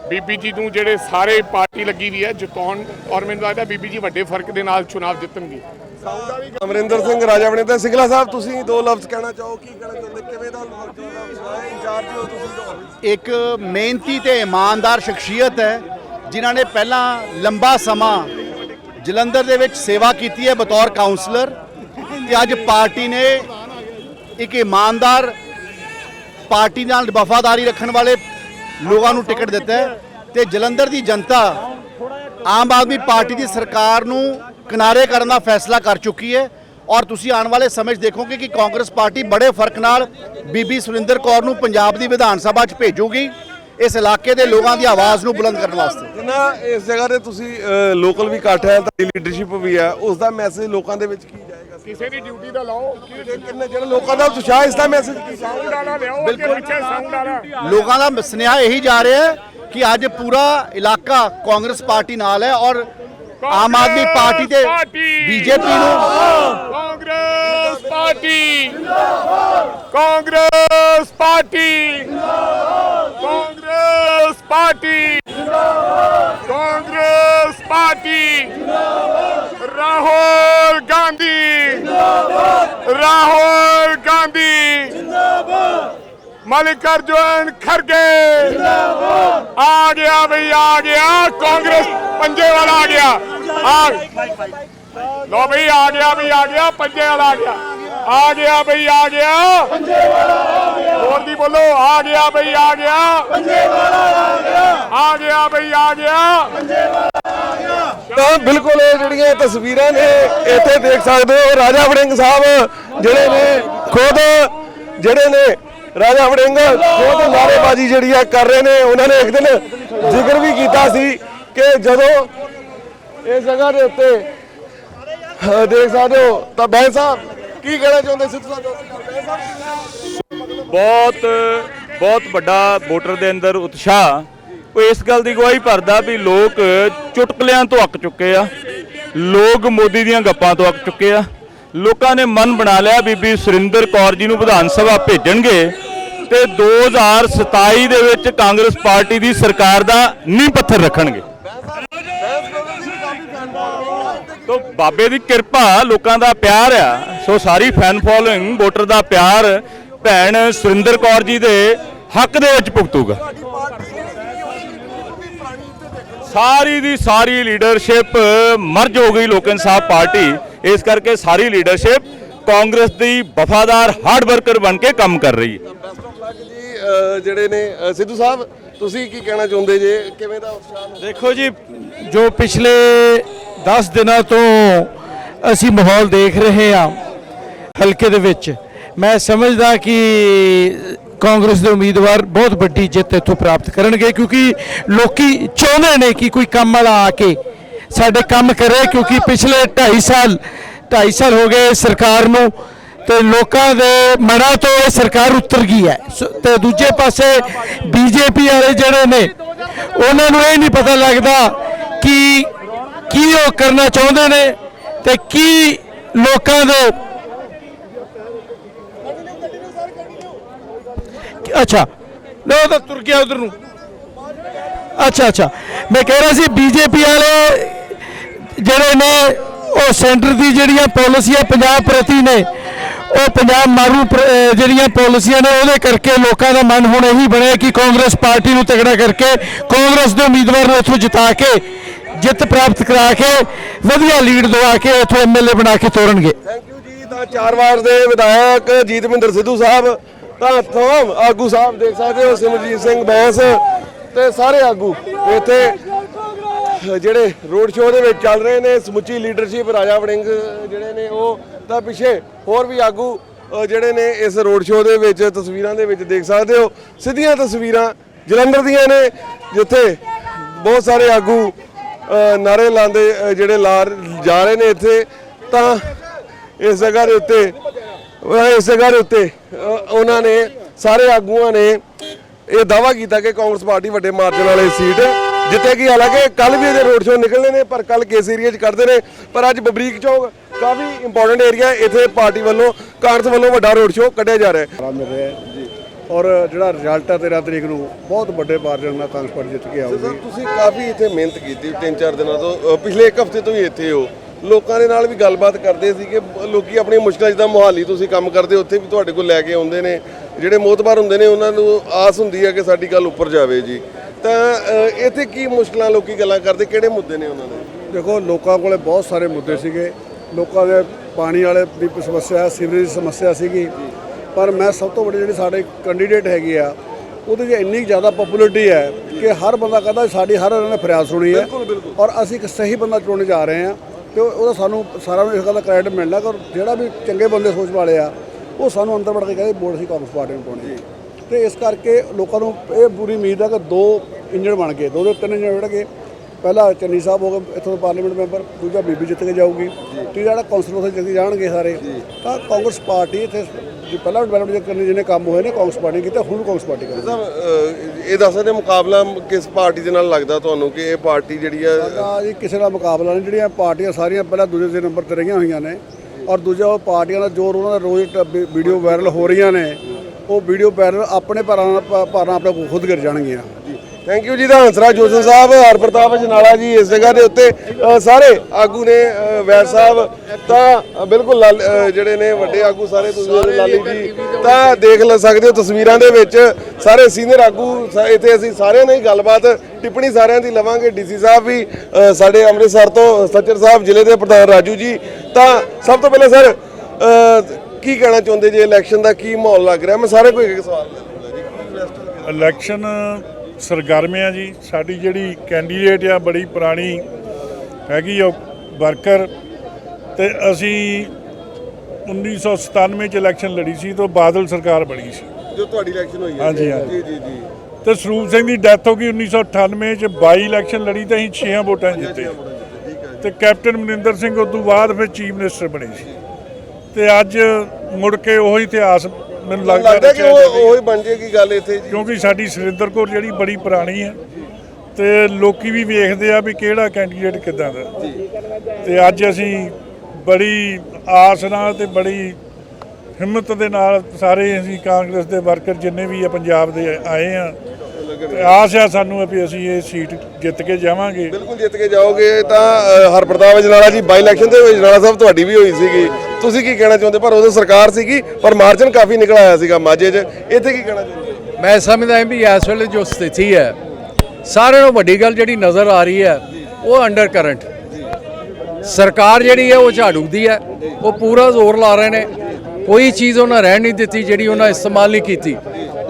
ਬੀਬੀ ਜੀ ਨੂੰ ਜਿਹੜੇ ਸਾਰੇ ਪਾਰਟੀ ਲੱਗੀ ਵੀ ਹੈ ਜਿਤਾਉਣ ਔਰ ਮੈਨੂੰ ਲੱਗਦਾ ਬੀਬੀ ਜੀ ਵੱਡੇ ਫ਼ਰਕ ਦੇ ਨਾਲ ਚੁਣਾਵ ਜਿੱਤਣਗੇ। ਅਮਰਿੰਦਰ ਸਿੰਘ ਰਾਜਾ ਬਣੇ ਤਾਂ ਸਿੰਗਲਾ ਸਾਹਿਬ ਤੁਸੀਂ ਦੋ ਲਫ਼ਜ਼ ਕਹਿਣਾ ਚਾਹੋ ਕੀ ਕਹਿਣਾ ਚਾਹੁੰਦੇ ਕਿਵੇਂ ਦਾ ਦਾ ਇੰਚਾਰਜ ਹੋ ਤੁਸੀਂ ਇੱਕ ਮਿਹਨਤੀ ਤੇ ਇਮਾਨਦਾਰ ਸ਼ਖਸੀਅਤ ਹੈ ਜਿਨ੍ਹਾਂ ਨੇ ਪਹਿਲਾਂ ਲੰਬਾ ਸਮਾਂ ਜਲੰਧਰ ਦੇ ਵਿੱਚ ਸੇਵਾ ਕੀਤੀ ਹੈ ਬਤੌਰ ਕਾਉਂਸਲਰ ਤੇ ਅੱਜ ਪਾਰਟੀ ਨੇ ਇੱਕ ਇਮਾਨਦਾਰ ਪਾਰਟੀ ਨਾਲ ਵਫਾਦਾਰੀ ਰੱਖਣ ਵਾਲੇ ਲੋਕਾਂ ਨੂੰ ਟਿਕਟ ਦਿੱਤਾ ਹੈ ਤੇ ਜਲੰਧਰ ਦੀ ਜਨਤਾ ਆਮ ਆਦਮੀ ਪਾਰਟੀ ਦੀ ਸਰਕਾਰ ਨੂੰ ਕਿਨਾਰੇ ਕਰਨ ਦਾ ਫੈਸਲਾ ਕਰ ਚੁੱਕੀ ਹੈ ਔਰ ਤੁਸੀਂ ਆਉਣ ਵਾਲੇ ਸਮੇਂ 'ਚ ਦੇਖੋਗੇ ਕਿ ਕਾਂਗਰਸ ਪਾਰਟੀ ਬੜੇ ਫ਼ਰਕ ਨਾਲ ਬੀਬੀ ਸੁਰਿੰਦਰ ਕੌਰ ਨੂੰ ਪੰਜਾਬ ਦੀ ਵਿਧਾਨ ਸਭਾ 'ਚ ਭੇਜੂਗੀ ਇਸ ਇਲਾਕੇ ਦੇ ਲੋਕਾਂ ਦੀ ਆਵਾਜ਼ ਨੂੰ ਬੁਲੰਦ ਕਰਨ ਵਾਸਤੇ। ਨਾ ਇਸ ਜਗ੍ਹਾ ਤੇ ਤੁਸੀਂ ਲੋਕਲ ਵੀ ਇਕੱਠ ਹੈ ਤਾਂ ਲੀਡਰਸ਼ਿਪ ਵੀ ਹੈ ਉਸ ਦਾ ਮੈਸੇਜ ਲੋਕਾਂ ਦੇ ਵਿੱਚ ਕੀ ਜਾਏਗਾ? ਕਿਸੇ ਦੀ ਡਿਊਟੀ ਦਾ ਲਾਓ। ਕਿ ਕਿੰਨੇ ਜਿਹੜੇ ਲੋਕਾਂ ਦਾ ਉਤਸ਼ਾਹ ਇਸ ਦਾ ਮੈਸੇਜ ਸਾਊਂਡ ਵਾਲਾ ਲਿਆਓ ਪਿੱਛੇ ਸਾਊਂਡ ਵਾਲਾ। ਲੋਕਾਂ ਦਾ ਸੁਨੇਹਾ ਇਹੀ ਜਾ ਰਿਹਾ ਹੈ ਕਿ ਅੱਜ ਪੂਰਾ ਇਲਾਕਾ ਕਾਂਗਰਸ ਪਾਰਟੀ ਨਾਲ ਹੈ ਔਰ ਆਮ ਆਦਮੀ ਪਾਰਟੀ ਤੇ ਬੀਜੇਪੀ ਨੂੰ Congress party. Congress party. Congress party. Congress party Rahul Gandhi. Rahul Gandhi. Mallikarjun Kharge. ਆ ਗਿਆ ਬਈ, ਆ ਗਿਆ। ਕਾਂਗਰਸ ਪੰਜੇ ਵਾਲਾ ਆ ਗਿਆ। ਆ ਲੋ ਬਈ, ਆ ਗਿਆ ਬਈ, ਆ ਗਿਆ। ਪੰਜੇ ਵਾਲਾ ਆ ਗਿਆ। ਆ ਗਿਆ ਬਈ, ਆ ਗਿਆ। ਪੰਜੇ ਹੋਰ ਦੀ ਬੋਲੋ? ਆ ਗਿਆ ਬਈ ਆ ਗਿਆ ਪੰਜੇ ਵਾਲਾ ਆ ਗਿਆ। ਆ ਗਿਆ ਬਈ, ਆ ਗਿਆ। ਤਾਂ ਬਿਲਕੁਲ ਇਹ ਜਿਹੜੀਆਂ ਤਸਵੀਰਾਂ ਨੇ, ਇੱਥੇ ਦੇਖ ਸਕਦੇ ਹੋ ਰਾਜਾ ਵੜਿੰਗ ਸਾਹਿਬ, ਜਿਹੜੇ ਨੇ ਖੁਦ, ਜਿਹੜੇ ਨੇ ਰਾਜਾ ਵੜਿੰਗ ਖੁਦ ਨਾਰੇਬਾਜ਼ੀ ਜਿਹੜੀ ਆ ਕਰ ਰਹੇ ਨੇ, ਉਹਨਾਂ ਨੇ ਇੱਕ ਦਿਨ ਜ਼ਿਕਰ ਵੀ ਕੀਤਾ ਸੀ ਕਿ ਜਦੋਂ ਇਸ ਜਗ੍ਹਾ ਦੇ ਉੱਤੇ ਦੇਖ ਸਕਦੇ ਹੋ, ਤਾਂ ਬੈਂਸ ਸਾਹਿਬ, ਕੀ ਕਹਿਣਾ ਚਾਹੁੰਦੇ ਸਿੱਧੂ ਸਾਹਿਬ ਬਹੁਤ ਬਹੁਤ ਵੱਡਾ ਵੋਟਰ ਦੇ ਅੰਦਰ ਉਤਸ਼ਾਹ ਉਹ ਇਸ ਗੱਲ ਦੀ ਗਵਾਹੀ ਭਰਦਾ ਵੀ ਲੋਕ ਚੁਟਕਲਿਆਂ ਤੋਂ ਅੱਕ ਚੁੱਕੇ ਆ। ਲੋਕ ਮੋਦੀ ਦੀਆਂ ਗੱਪਾਂ ਤੋਂ ਅੱਕ ਚੁੱਕੇ ਆ। ਲੋਕਾਂ ਨੇ ਮਨ ਬਣਾ ਲਿਆ ਬੀਬੀ ਸੁਰਿੰਦਰ ਕੌਰ ਜੀ ਨੂੰ ਵਿਧਾਨ ਸਭਾ ਭੇਜਣਗੇ ਤੇ 2027 ਦੇ ਵਿੱਚ ਕਾਂਗਰਸ ਪਾਰਟੀ ਦੀ ਸਰਕਾਰ ਦਾ ਨੀਂਹ ਪੱਥਰ ਰੱਖਣਗੇ। ਤੋ ਬਾਬੇ ਦੀ ਕਿਰਪਾ ਲੋਕਾਂ ਦਾ ਪਿਆਰ ਆ। ਸੋ ਸਾਰੀ ਫੈਨ ਫੋਲੋਇੰਗ ਵੋਟਰ ਦਾ ਪਿਆਰ ਭੈਣ ਸੁਰਿੰਦਰ ਕੌਰ ਜੀ ਦੇ ਹੱਕ ਦੇ ਵਿੱਚ ਭੁਗਤੂਗਾ। ਸਾਰੀ ਦੀ ਸਾਰੀ ਲੀਡਰਸ਼ਿਪ ਮਰਜ ਹੋ ਗਈ ਲੋਕ ਇਨਸਾਫ ਪਾਰਟੀ। ਇਸ ਕਰਕੇ ਸਾਰੀ ਲੀਡਰਸ਼ਿਪ ਕਾਂਗਰਸ ਦੀ ਵਫਾਦਾਰ ਹਾਰਡ ਵਰਕਰ ਬਣ ਕੇ ਕੰਮ ਕਰ ਰਹੀ ਹੈ। ਜੀ ਜਿਹੜੇ ਨੇ ਸਿੱਧੂ ਸਾਹਿਬ ਤੁਸੀਂ ਕੀ ਕਹਿਣਾ ਚਾਹੁੰਦੇ ਜੇ? ਕਿਵੇਂ ਦਾ ਉਤਸ਼ਾਹ ਦੇਖੋ ਜੀ ਜੋ ਪਿਛਲੇ 10 ਦਿਨਾਂ ਤੋਂ ਅਸੀਂ ਮਾਹੌਲ ਦੇਖ ਰਹੇ ਹਾਂ ਹਲਕੇ ਦੇ ਵਿੱਚ ਮੈਂ ਸਮਝਦਾ ਕਿ ਕਾਂਗਰਸ ਦੇ ਉਮੀਦਵਾਰ ਬਹੁਤ ਵੱਡੀ ਜਿੱਤ ਇੱਥੋਂ ਪ੍ਰਾਪਤ ਕਰਨਗੇ, ਕਿਉਂਕਿ ਲੋਕੀ ਚਾਹੁੰਦੇ ਨੇ ਕਿ ਕੋਈ ਕੰਮ ਵਾਲਾ ਆ ਕੇ ਸਾਡੇ ਕੰਮ ਕਰੇ, ਕਿਉਂਕਿ ਪਿਛਲੇ 2.5 ਸਾਲ 2.5 ਸਾਲ ਹੋ ਗਏ ਸਰਕਾਰ ਨੂੰ, ਤੇ ਲੋਕਾਂ ਦੇ ਮਨਾਂ ਤੋਂ ਇਹ ਸਰਕਾਰ ਉਤਰ ਗਈ ਹੈ। ਸ- ਤੇ ਦੂਜੇ ਪਾਸੇ ਬੀਜੇਪੀ ਵਾਲੇ ਜਿਹੜੇ ਨੇ, ਉਹਨਾਂ ਨੂੰ ਇਹ ਨਹੀਂ ਪਤਾ ਲੱਗਦਾ ਕਿ ਕੀ ਉਹ ਕਰਨਾ ਚਾਹੁੰਦੇ ਨੇ ਤੇ ਕੀ ਲੋਕਾਂ ਦੇ ਅੱਛਾ। ਲੋ ਤਾਂ ਤੁਰ ਗਿਆ ਉਧਰ ਨੂੰ। ਅੱਛਾ ਅੱਛਾ। ਮੈਂ ਕਹਿ ਰਿਹਾ ਸੀ ਬੀਜੇਪੀ ਵਾਲੇ ਜਿਹੜੇ ਨੇ, ਉਹ ਸੈਂਟਰ ਦੀ ਜਿਹੜੀਆਂ ਪਾਲਿਸੀਆਂ ਪੰਜਾਬ ਪ੍ਰਤੀ ਨੇ, ਉਹ ਪੰਜਾਬ ਮਾਰੂ ਜਿਹੜੀਆਂ ਪਾਲਿਸੀਆਂ ਨੇ, ਉਹਦੇ ਕਰਕੇ ਲੋਕਾਂ ਦਾ ਮਨ ਹੁਣ ਇਹੀ ਬਣਿਆ ਕਿ ਕਾਂਗਰਸ ਪਾਰਟੀ ਨੂੰ ਤਗੜਾ ਕਰਕੇ ਕਾਂਗਰਸ ਦੇ ਉਮੀਦਵਾਰ ਨੂੰ ਇੱਥੋਂ ਜਿਤਾ ਕੇ, ਜਿੱਤ ਪ੍ਰਾਪਤ ਕਰਾ ਕੇ, ਵਧੀਆ ਲੀਡ ਦਵਾ ਕੇ ਇੱਥੋਂ ਐਮਐਲਏ ਬਣਾ ਕੇ ਤੋਰਨਗੇ ਥੈਂਕ ਯੂ ਜੀ, ਤਾਂ ਚਾਰ ਵਾਰ ਦੇ ਵਿਧਾਇਕ ਜੀਤਮਿੰਦਰ ਸਿੱਧੂ ਸਾਹਿਬ ਤਾਂ ਤਮਾਮ ਆਗੂ ਸਾਹਿਬ ਦੇਖ ਸਕਦੇ ਹੋ ਸਿਮਰਜੀਤ ਸਿੰਘ ਬੈਂਸ ਤੇ ਸਾਰੇ ਆਗੂ। ਇੱਥੇ ਜਿਹੜੇ ਰੋਡ ਸ਼ੋਅ ਦੇ ਵਿੱਚ ਚੱਲ ਰਹੇ ਨੇ ਸਮੁੱਚੀ ਲੀਡਰਸ਼ਿਪ ਰਾਜਾ ਵੜਿੰਗ ਜਿਹੜੇ ਨੇ ਉਹ ਤਾਂ ਪਿੱਛੇ ਹੋਰ ਵੀ ਆਗੂ ਜਿਹੜੇ ਨੇ ਇਸ ਰੋਡ ਸ਼ੋਅ ਦੇ ਵਿੱਚ ਤਸਵੀਰਾਂ ਦੇ ਵਿੱਚ ਦੇਖ ਸਕਦੇ ਹੋ। ਸਿੱਧੀਆਂ ਤਸਵੀਰਾਂ ਜਲੰਧਰ ਦੀਆਂ ਨੇ ਜਿੱਥੇ ਬਹੁਤ ਸਾਰੇ ਆਗੂ ਅ, ਨਾਰੇ ਲਾਉਂਦੇ ਜਿਹੜੇ ਲਾ ਜਾ ਰਹੇ ਨੇ ਇੱਥੇ। ਤਾਂ ਇਸ ਜਗ੍ਹਾ ਦੇ ਉੱਤੇ ਇਸ ਜਗ੍ਹਾ ਦੇ ਉੱਤੇ ਉਹਨਾਂ ਨੇ ਸਾਰੇ ਆਗੂਆਂ ਨੇ ਇਹ ਦਾਵਾ ਕੀਤਾ ਕਿ ਕਾਂਗਰਸ ਪਾਰਟੀ ਵੱਡੇ ਮਾਰਜਨ ਵਾਲੇ ਸੀਟ ਜਿੱਤੇਗੀ ਹਾਲਾਂਕਿ ਕੱਲ ਵੀ ਇਹਦੇ ਰੋਡ ਸ਼ੋਅ ਨਿਕਲਣੇ ਨੇ ਪਰ ਕੱਲ ਕੇਸ ਏਰੀਆ 'ਚ ਕਰਦੇ ਨੇ। ਪਰ ਅੱਜ ਬਬਰੀਕ ਚੌਕ ਕਾਫੀ ਇੰਪੋਰਟੈਂਟ ਏਰੀਆ ਇੱਥੇ ਪਾਰਟੀ ਵੱਲੋਂ ਕਾਂਗਰਸ ਵੱਲੋਂ ਵੱਡਾ ਰੋਡ ਸ਼ੋਅ ਕੱਢਿਆ ਜਾ ਰਿਹਾ ਹੈ। ਆਰਾਮ ਮਿਲ ਰਿਹਾ ਹੈ ਜੀ। ਔਰ ਜਿਹੜਾ ਰਿਜ਼ਲਟ ਹੈ 13 ਤਰੀਕ ਨੂੰ ਬਹੁਤ ਵੱਡੇ ਮਾਰਜਨ ਨਾਲ ਕਾਂਗਰਸ ਪਾਰਟੀ ਜਿੱਤ ਕੇ ਸਰ ਆਊਗੀ ਤੁਸੀਂ ਕਾਫੀ ਇੱਥੇ ਮਿਹਨਤ ਕੀਤੀ ਤਿੰਨ ਚਾਰ ਦਿਨਾਂ ਤੋਂ। ਪਿਛਲੇ ਇੱਕ ਹਫ਼ਤੇ ਤੋਂ ਹੀ ਇੱਥੇ ਹੋ। ਲੋਕਾਂ ਦੇ ਨਾਲ ਵੀ ਗੱਲਬਾਤ ਕਰਦੇ ਸੀ ਕਿ ਲੋਕੀ ਆਪਣੀ ਮੁਸ਼ਕਲਾਂ ਜਿੱਦਾਂ ਮੁਹਾਲੀ ਤੁਸੀਂ ਕੰਮ ਕਰਦੇ ਉੱਥੇ ਵੀ ਤੁਹਾਡੇ ਕੋਲ ਲੈ ਕੇ ਆਉਂਦੇ ਨੇ। ਜਿਹੜੇ ਮੋਤਬਾਰ ਹੁੰਦੇ ਨੇ ਉਹਨਾਂ ਨੂੰ ਆਸ ਹੁੰਦੀ ਹੈ ਕਿ ਸਾਡੀ ਗੱਲ ਉੱਪਰ ਜਾਵੇ ਜੀ। ਤਾਂ ਇੱਥੇ ਕੀ ਮੁਸ਼ਕਲਾਂ ਲੋਕੀ ਗੱਲਾਂ ਕਰਦੇ? ਕਿਹੜੇ ਮੁੱਦੇ ਨੇ ਉਹਨਾਂ ਦੇ? ਦੇਖੋ ਲੋਕਾਂ ਕੋਲੇ ਬਹੁਤ ਸਾਰੇ ਮੁੱਦੇ ਸੀਗੇ। ਲੋਕਾਂ ਦੇ ਪਾਣੀ ਵਾਲੇ ਦੀ ਸਮੱਸਿਆ ਸੀਵਰੇਜ ਦੀ ਸਮੱਸਿਆ ਸੀਗੀ। ਪਰ ਮੈਂ ਸਭ ਤੋਂ ਵੱਡੀ ਜਿਹੜੀ ਸਾਡੇ ਕੈਂਡੀਡੇਟ ਹੈਗੀ ਆ ਉਹਦੇ 'ਚ ਇੰਨੀ ਜ਼ਿਆਦਾ ਪਪੂਲੈਰਿਟੀ ਹੈ ਕਿ ਹਰ ਬੰਦਾ ਕਹਿੰਦਾ ਸਾਡੀ ਹਰ ਇਹਨਾਂ ਨੇ ਫਰਿਆਦ ਸੁਣੀ ਹੈ। ਔਰ ਅਸੀਂ ਇੱਕ ਸਹੀ ਬੰਦਾ ਚੁਣਨ ਜਾ ਰਹੇ ਹਾਂ। ਤੇ ਉਹ- ਉਹਦਾ ਸਾਨੂੰ ਸਾਰਿਆਂ ਨੂੰ ਇਸ ਗੱਲ ਦਾ ਕ੍ਰੈਡਿਟ ਮਿਲਣਾ ਕਿ ਜਿਹੜਾ ਵੀ ਚੰਗੇ ਬੰਦੇ ਸੋਚ ਵਾਲੇ ਆ ਉਹ ਸਾਨੂੰ ਅੰਦਰ ਵੜ ਕੇ ਕਹਿੰਦੇ ਵੋਟ ਅਸੀਂ ਕਾਂਗਰਸ ਪਾਰਟੀ ਨੂੰ ਪਾਉਣੀ ਤੇ ਇਸ ਕਰਕੇ ਲੋਕਾਂ ਨੂੰ ਇਹ ਪੂਰੀ ਉਮੀਦ ਹੈ ਕਿ ਦੋ ਇੰਜਣ ਬਣ ਗਏ। ਦੋ ਦੋ ਤਿੰਨ ਇੰਜਣ ਬਣ ਪਹਿਲਾ ਚੰਨੀ ਸਾਹਿਬ ਹੋ ਗਏ ਇੱਥੋਂ ਦੇ ਪਾਰਲੀਮੈਂਟ ਮੈਂਬਰ ਦੂਜਾ ਬੀਬੀ ਜਿੱਤ ਕੇ ਜਾਊਗੀ। ਤੀਜਾ ਜਿਹੜਾ ਕੌਂਸਲਰ ਉੱਥੇ ਜਿੱਤ ਜਾਣਗੇ ਸਾਰੇ। ਤਾਂ ਕਾਂਗਰਸ ਪਾਰਟੀ ਇੱਥੇ ਜੋ ਪਹਿਲਾਂ ਡਿਵੈਲਪਮੈਂਟ ਕਰਨੇ ਜਿਹਨੇ ਕੰਮ ਹੋਏ ਨੇ ਕਾਂਗਰਸ ਪਾਰਟੀ ਨੇ ਕੀਤਾ ਹੁਣ ਕਾਂਗਰਸ ਪਾਰਟੀ ਕਰੇਗੀ। ਸਾਹਿਬ ਇਹ ਦੱਸ ਸਕਦੇ ਮੁਕਾਬਲਾ ਕਿਸ ਪਾਰਟੀ ਦੇ ਨਾਲ ਲੱਗਦਾ ਤੁਹਾਨੂੰ ਕਿ ਇਹ ਪਾਰਟੀ ਜਿਹੜੀ ਆ ਸਾਡਾ ਜੀ ਕਿਸੇ ਦਾ ਮੁਕਾਬਲਾ ਨਹੀਂ ਜਿਹੜੀਆਂ ਪਾਰਟੀਆਂ ਸਾਰੀਆਂ ਪਹਿਲਾਂ ਦੂਜੇ ਦੇ ਨੰਬਰ ਤੇ ਰਹੀਆਂ ਹੋਈਆਂ ਨੇ ਔਰ ਦੂਜਾ ਉਹ ਪਾਰਟੀਆਂ ਦਾ ਜੋਰ ਉਹਨਾਂ ਦਾ ਰੋਜ਼ ਵੀਡੀਓ ਵਾਇਰਲ ਹੋ ਰਹੀਆਂ ਨੇ ਉਹ ਵੀਡੀਓ ਵਾਇਰਲ ਆਪਣੇ ਭਾਰਾਂ ਨਾਲ ਭਾਰਾਂ ਆਪਣੇ ਖੁਦ ਗਿਰ ਜਾਣਗੀਆਂ। ਥੈਂਕ ਯੂ ਜੀ ਦਾ ਹੰਸਰਾ ਜੋਸਨ ਸਾਹਿਬ ਹਰਪ੍ਰਤਾਪ ਜਨਾਲਾ ਜੀ ਇਸ ਜਗ੍ਹਾ ਦੇ ਉੱਤੇ ਅ, ਸਾਰੇ ਆਗੂ ਨੇ ਅ, ਵੈਦ ਸਾਹਿਬ ਤਾਂ ਬਿਲਕੁਲ ਲਾਲ- ਅ, ਜਿਹੜੇ ਨੇ ਵੱਡੇ ਆਗੂ ਸਾਰੇ ਤੁਸੀਂ ਲਾਲੀ ਜੀ ਤਾਂ ਦੇਖ ਲ ਸਕਦੇ ਹੋ ਤਸਵੀਰਾਂ ਦੇ ਵਿੱਚ ਸਾਰੇ ਸੀਨੀਅਰ ਆਗੂ ਸ- ਇੱਥੇ ਅਸੀਂ ਸਾਰਿਆਂ ਨਾਲ ਹੀ ਗੱਲਬਾਤ ਟਿੱਪਣੀ ਸਾਰਿਆਂ ਦੀ ਲਵਾਂਗੇ। ਡੀਸੀ ਸਾਹਿਬ ਵੀ ਅ, ਸਾਡੇ ਅੰਮ੍ਰਿਤਸਰ ਤੋਂ ਸੱਚਰ ਸਾਹਿਬ ਜ਼ਿਲ੍ਹੇ ਦੇ ਪ੍ਰਧਾਨ ਰਾਜੂ ਜੀ ਤਾਂ ਸਭ ਤੋਂ ਪਹਿਲਾਂ ਸਰ ਅ, ਕੀ ਕਹਿਣਾ ਚਾਹੁੰਦੇ ਜੀ ਇਲੈਕਸ਼ਨ ਦਾ ਕੀ ਮਾਹੌਲ ਲੱਗ ਰਿਹਾ? ਮੈਂ ਸਾਰੇ ਕੋਈ ਇੱਕ ਸਵਾਲ ਲੈ ਲੂੰਗਾ ਜੀ ਕੀ investor ਇਲੈਕਸ਼ਨ ਸਰਗਰਮਿਆਂ ਜੀ। ਸਾਡੀ ਜਿਹੜੀ ਕੈਂਡੀਡੇਟ ਆ ਬੜੀ ਪੁਰਾਣੀ ਹੈਗੀ ਆ ਵਰਕਰ। ਤੇ ਅਸੀਂ 1997 ਚ ਇਲੈਕਸ਼ਨ ਲੜੀ ਸੀ ਤੋਂ ਬਾਦਲ ਸਰਕਾਰ ਬਣੀ ਸੀ। ਜੋ ਤੁਹਾਡੀ ਇਲੈਕਸ਼ਨ ਹੋਈ ਹੈ। ਹਾਂਜੀ, ਹਾਂਜੀ। ਜੀ ਜੀ ਜੀ। ਤੇ ਸਰੂਪ ਸਿੰਘ ਦੀ ਡੈਥ ਹੋ ਗਈ 1998 ਚ 22 ਇਲੈਕਸ਼ਨ ਲੜੀ ਤਾਂ ਅਸੀਂ 6 ਵੋਟਾਂ 'ਚ ਜਿੱਤੇ। ਤੇ ਕੈਪਟਨ ਮਨਿੰਦਰ ਸਿੰਘ ਉਸ ਤੋਂ ਬਾਅਦ ਫਿਰ ਚੀਫ ਮਿਨਿਸਟਰ ਬਣੇ ਸੀ। ਤੇ ਅੱਜ ਮੁੜ ਕੇ ਉਹੀ ਇਤਿਹਾਸ ਮੈਨੂੰ ਲੱਗਦਾ ਕਿ ਉਹ। ਉਹ ਹੀ ਬਣ ਜੇਗੀ ਗੱਲ ਇੱਥੇ ਜੀ। ਕਿਉਂਕਿ ਸਾਡੀ ਸੁਰਿੰਦਰ ਕੌਰ ਜਿਹੜੀ ਬੜੀ ਪੁਰਾਣੀ ਹੈ ਤੇ ਲੋਕੀ ਵੀ ਵੇਖਦੇ ਆ ਵੀ ਕਿਹੜਾ ਕੈਂਡੀਡੇਟ ਕਿਦਾਂ ਦਾ। ਤੇ ਅੱਜ ਅਸੀਂ ਬੜੀ ਆਸ ਨਾਲ ਤੇ ਬੜੀ ਹਿੰਮਤ ਦੇ ਨਾਲ ਸਾਰੇ ਅਸੀਂ ਕਾਂਗਰਸ ਦੇ ਵਰਕਰ ਜਿੰਨੇ ਵੀ ਆ ਪੰਜਾਬ ਦੇ ਆਏ ਆ ਆਸ ਆ ਸਾਨੂੰ ਵੀ ਅਸੀਂ ਇਹ ਸੀਟ ਜਿੱਤ ਕੇ ਜਾਵਾਂਗੇ। ਬਿਲਕੁਲ ਜਿੱਤ ਕੇ ਜਾਓਗੇ ਤਾਂ ਹਰਪ੍ਰਤਾਪ ਜਨਾਲਾ ਜੀ ਬਾਈ ਇਲੈਕਸ਼ਨ ਦੇ ਵਿੱਚ ਜਨਾਲਾ ਸਾਹਿਬ ਤੁਹਾਡੀ ਵੀ ਹੋਈ ਸੀਗੀ। ਤੁਸੀਂ ਕੀ ਕਹਿਣਾ ਚਾਹੁੰਦੇ? ਪਰ ਉਦੋਂ ਸਰਕਾਰ ਸੀਗੀ, ਪਰ ਮਾਰਜਨ ਕਾਫੀ ਨਿਕਲ ਆਇਆ ਸੀਗਾ ਮਾਝੇ 'ਚ। ਇੱਥੇ ਕੀ ਕਹਿਣਾ ਚਾਹੁੰਦੇ? ਮੈਂ ਸਮਝਦਾ ਵੀ ਇਸ ਵੇਲੇ ਜੋ ਸਥਿਤੀ ਹੈ, ਸਾਰਿਆਂ ਨੂੰ ਵੱਡੀ ਗੱਲ ਜਿਹੜੀ ਨਜ਼ਰ ਆ ਰਹੀ ਹੈ, ਉਹ ਅੰਡਰ ਕਰੰਟ ਸਰਕਾਰ ਜਿਹੜੀ ਹੈ, ਉਹ ਝਾੜੂ ਦੀ ਹੈ। ਉਹ ਪੂਰਾ ਜ਼ੋਰ ਲਾ ਰਹੇ ਨੇ। ਕੋਈ ਚੀਜ਼ ਉਹਨਾਂ ਰਹਿਣ ਨਹੀਂ ਦਿੱਤੀ, ਜਿਹੜੀ ਉਹਨਾਂ ਇਸਤੇਮਾਲ ਨਹੀਂ ਕੀਤੀ।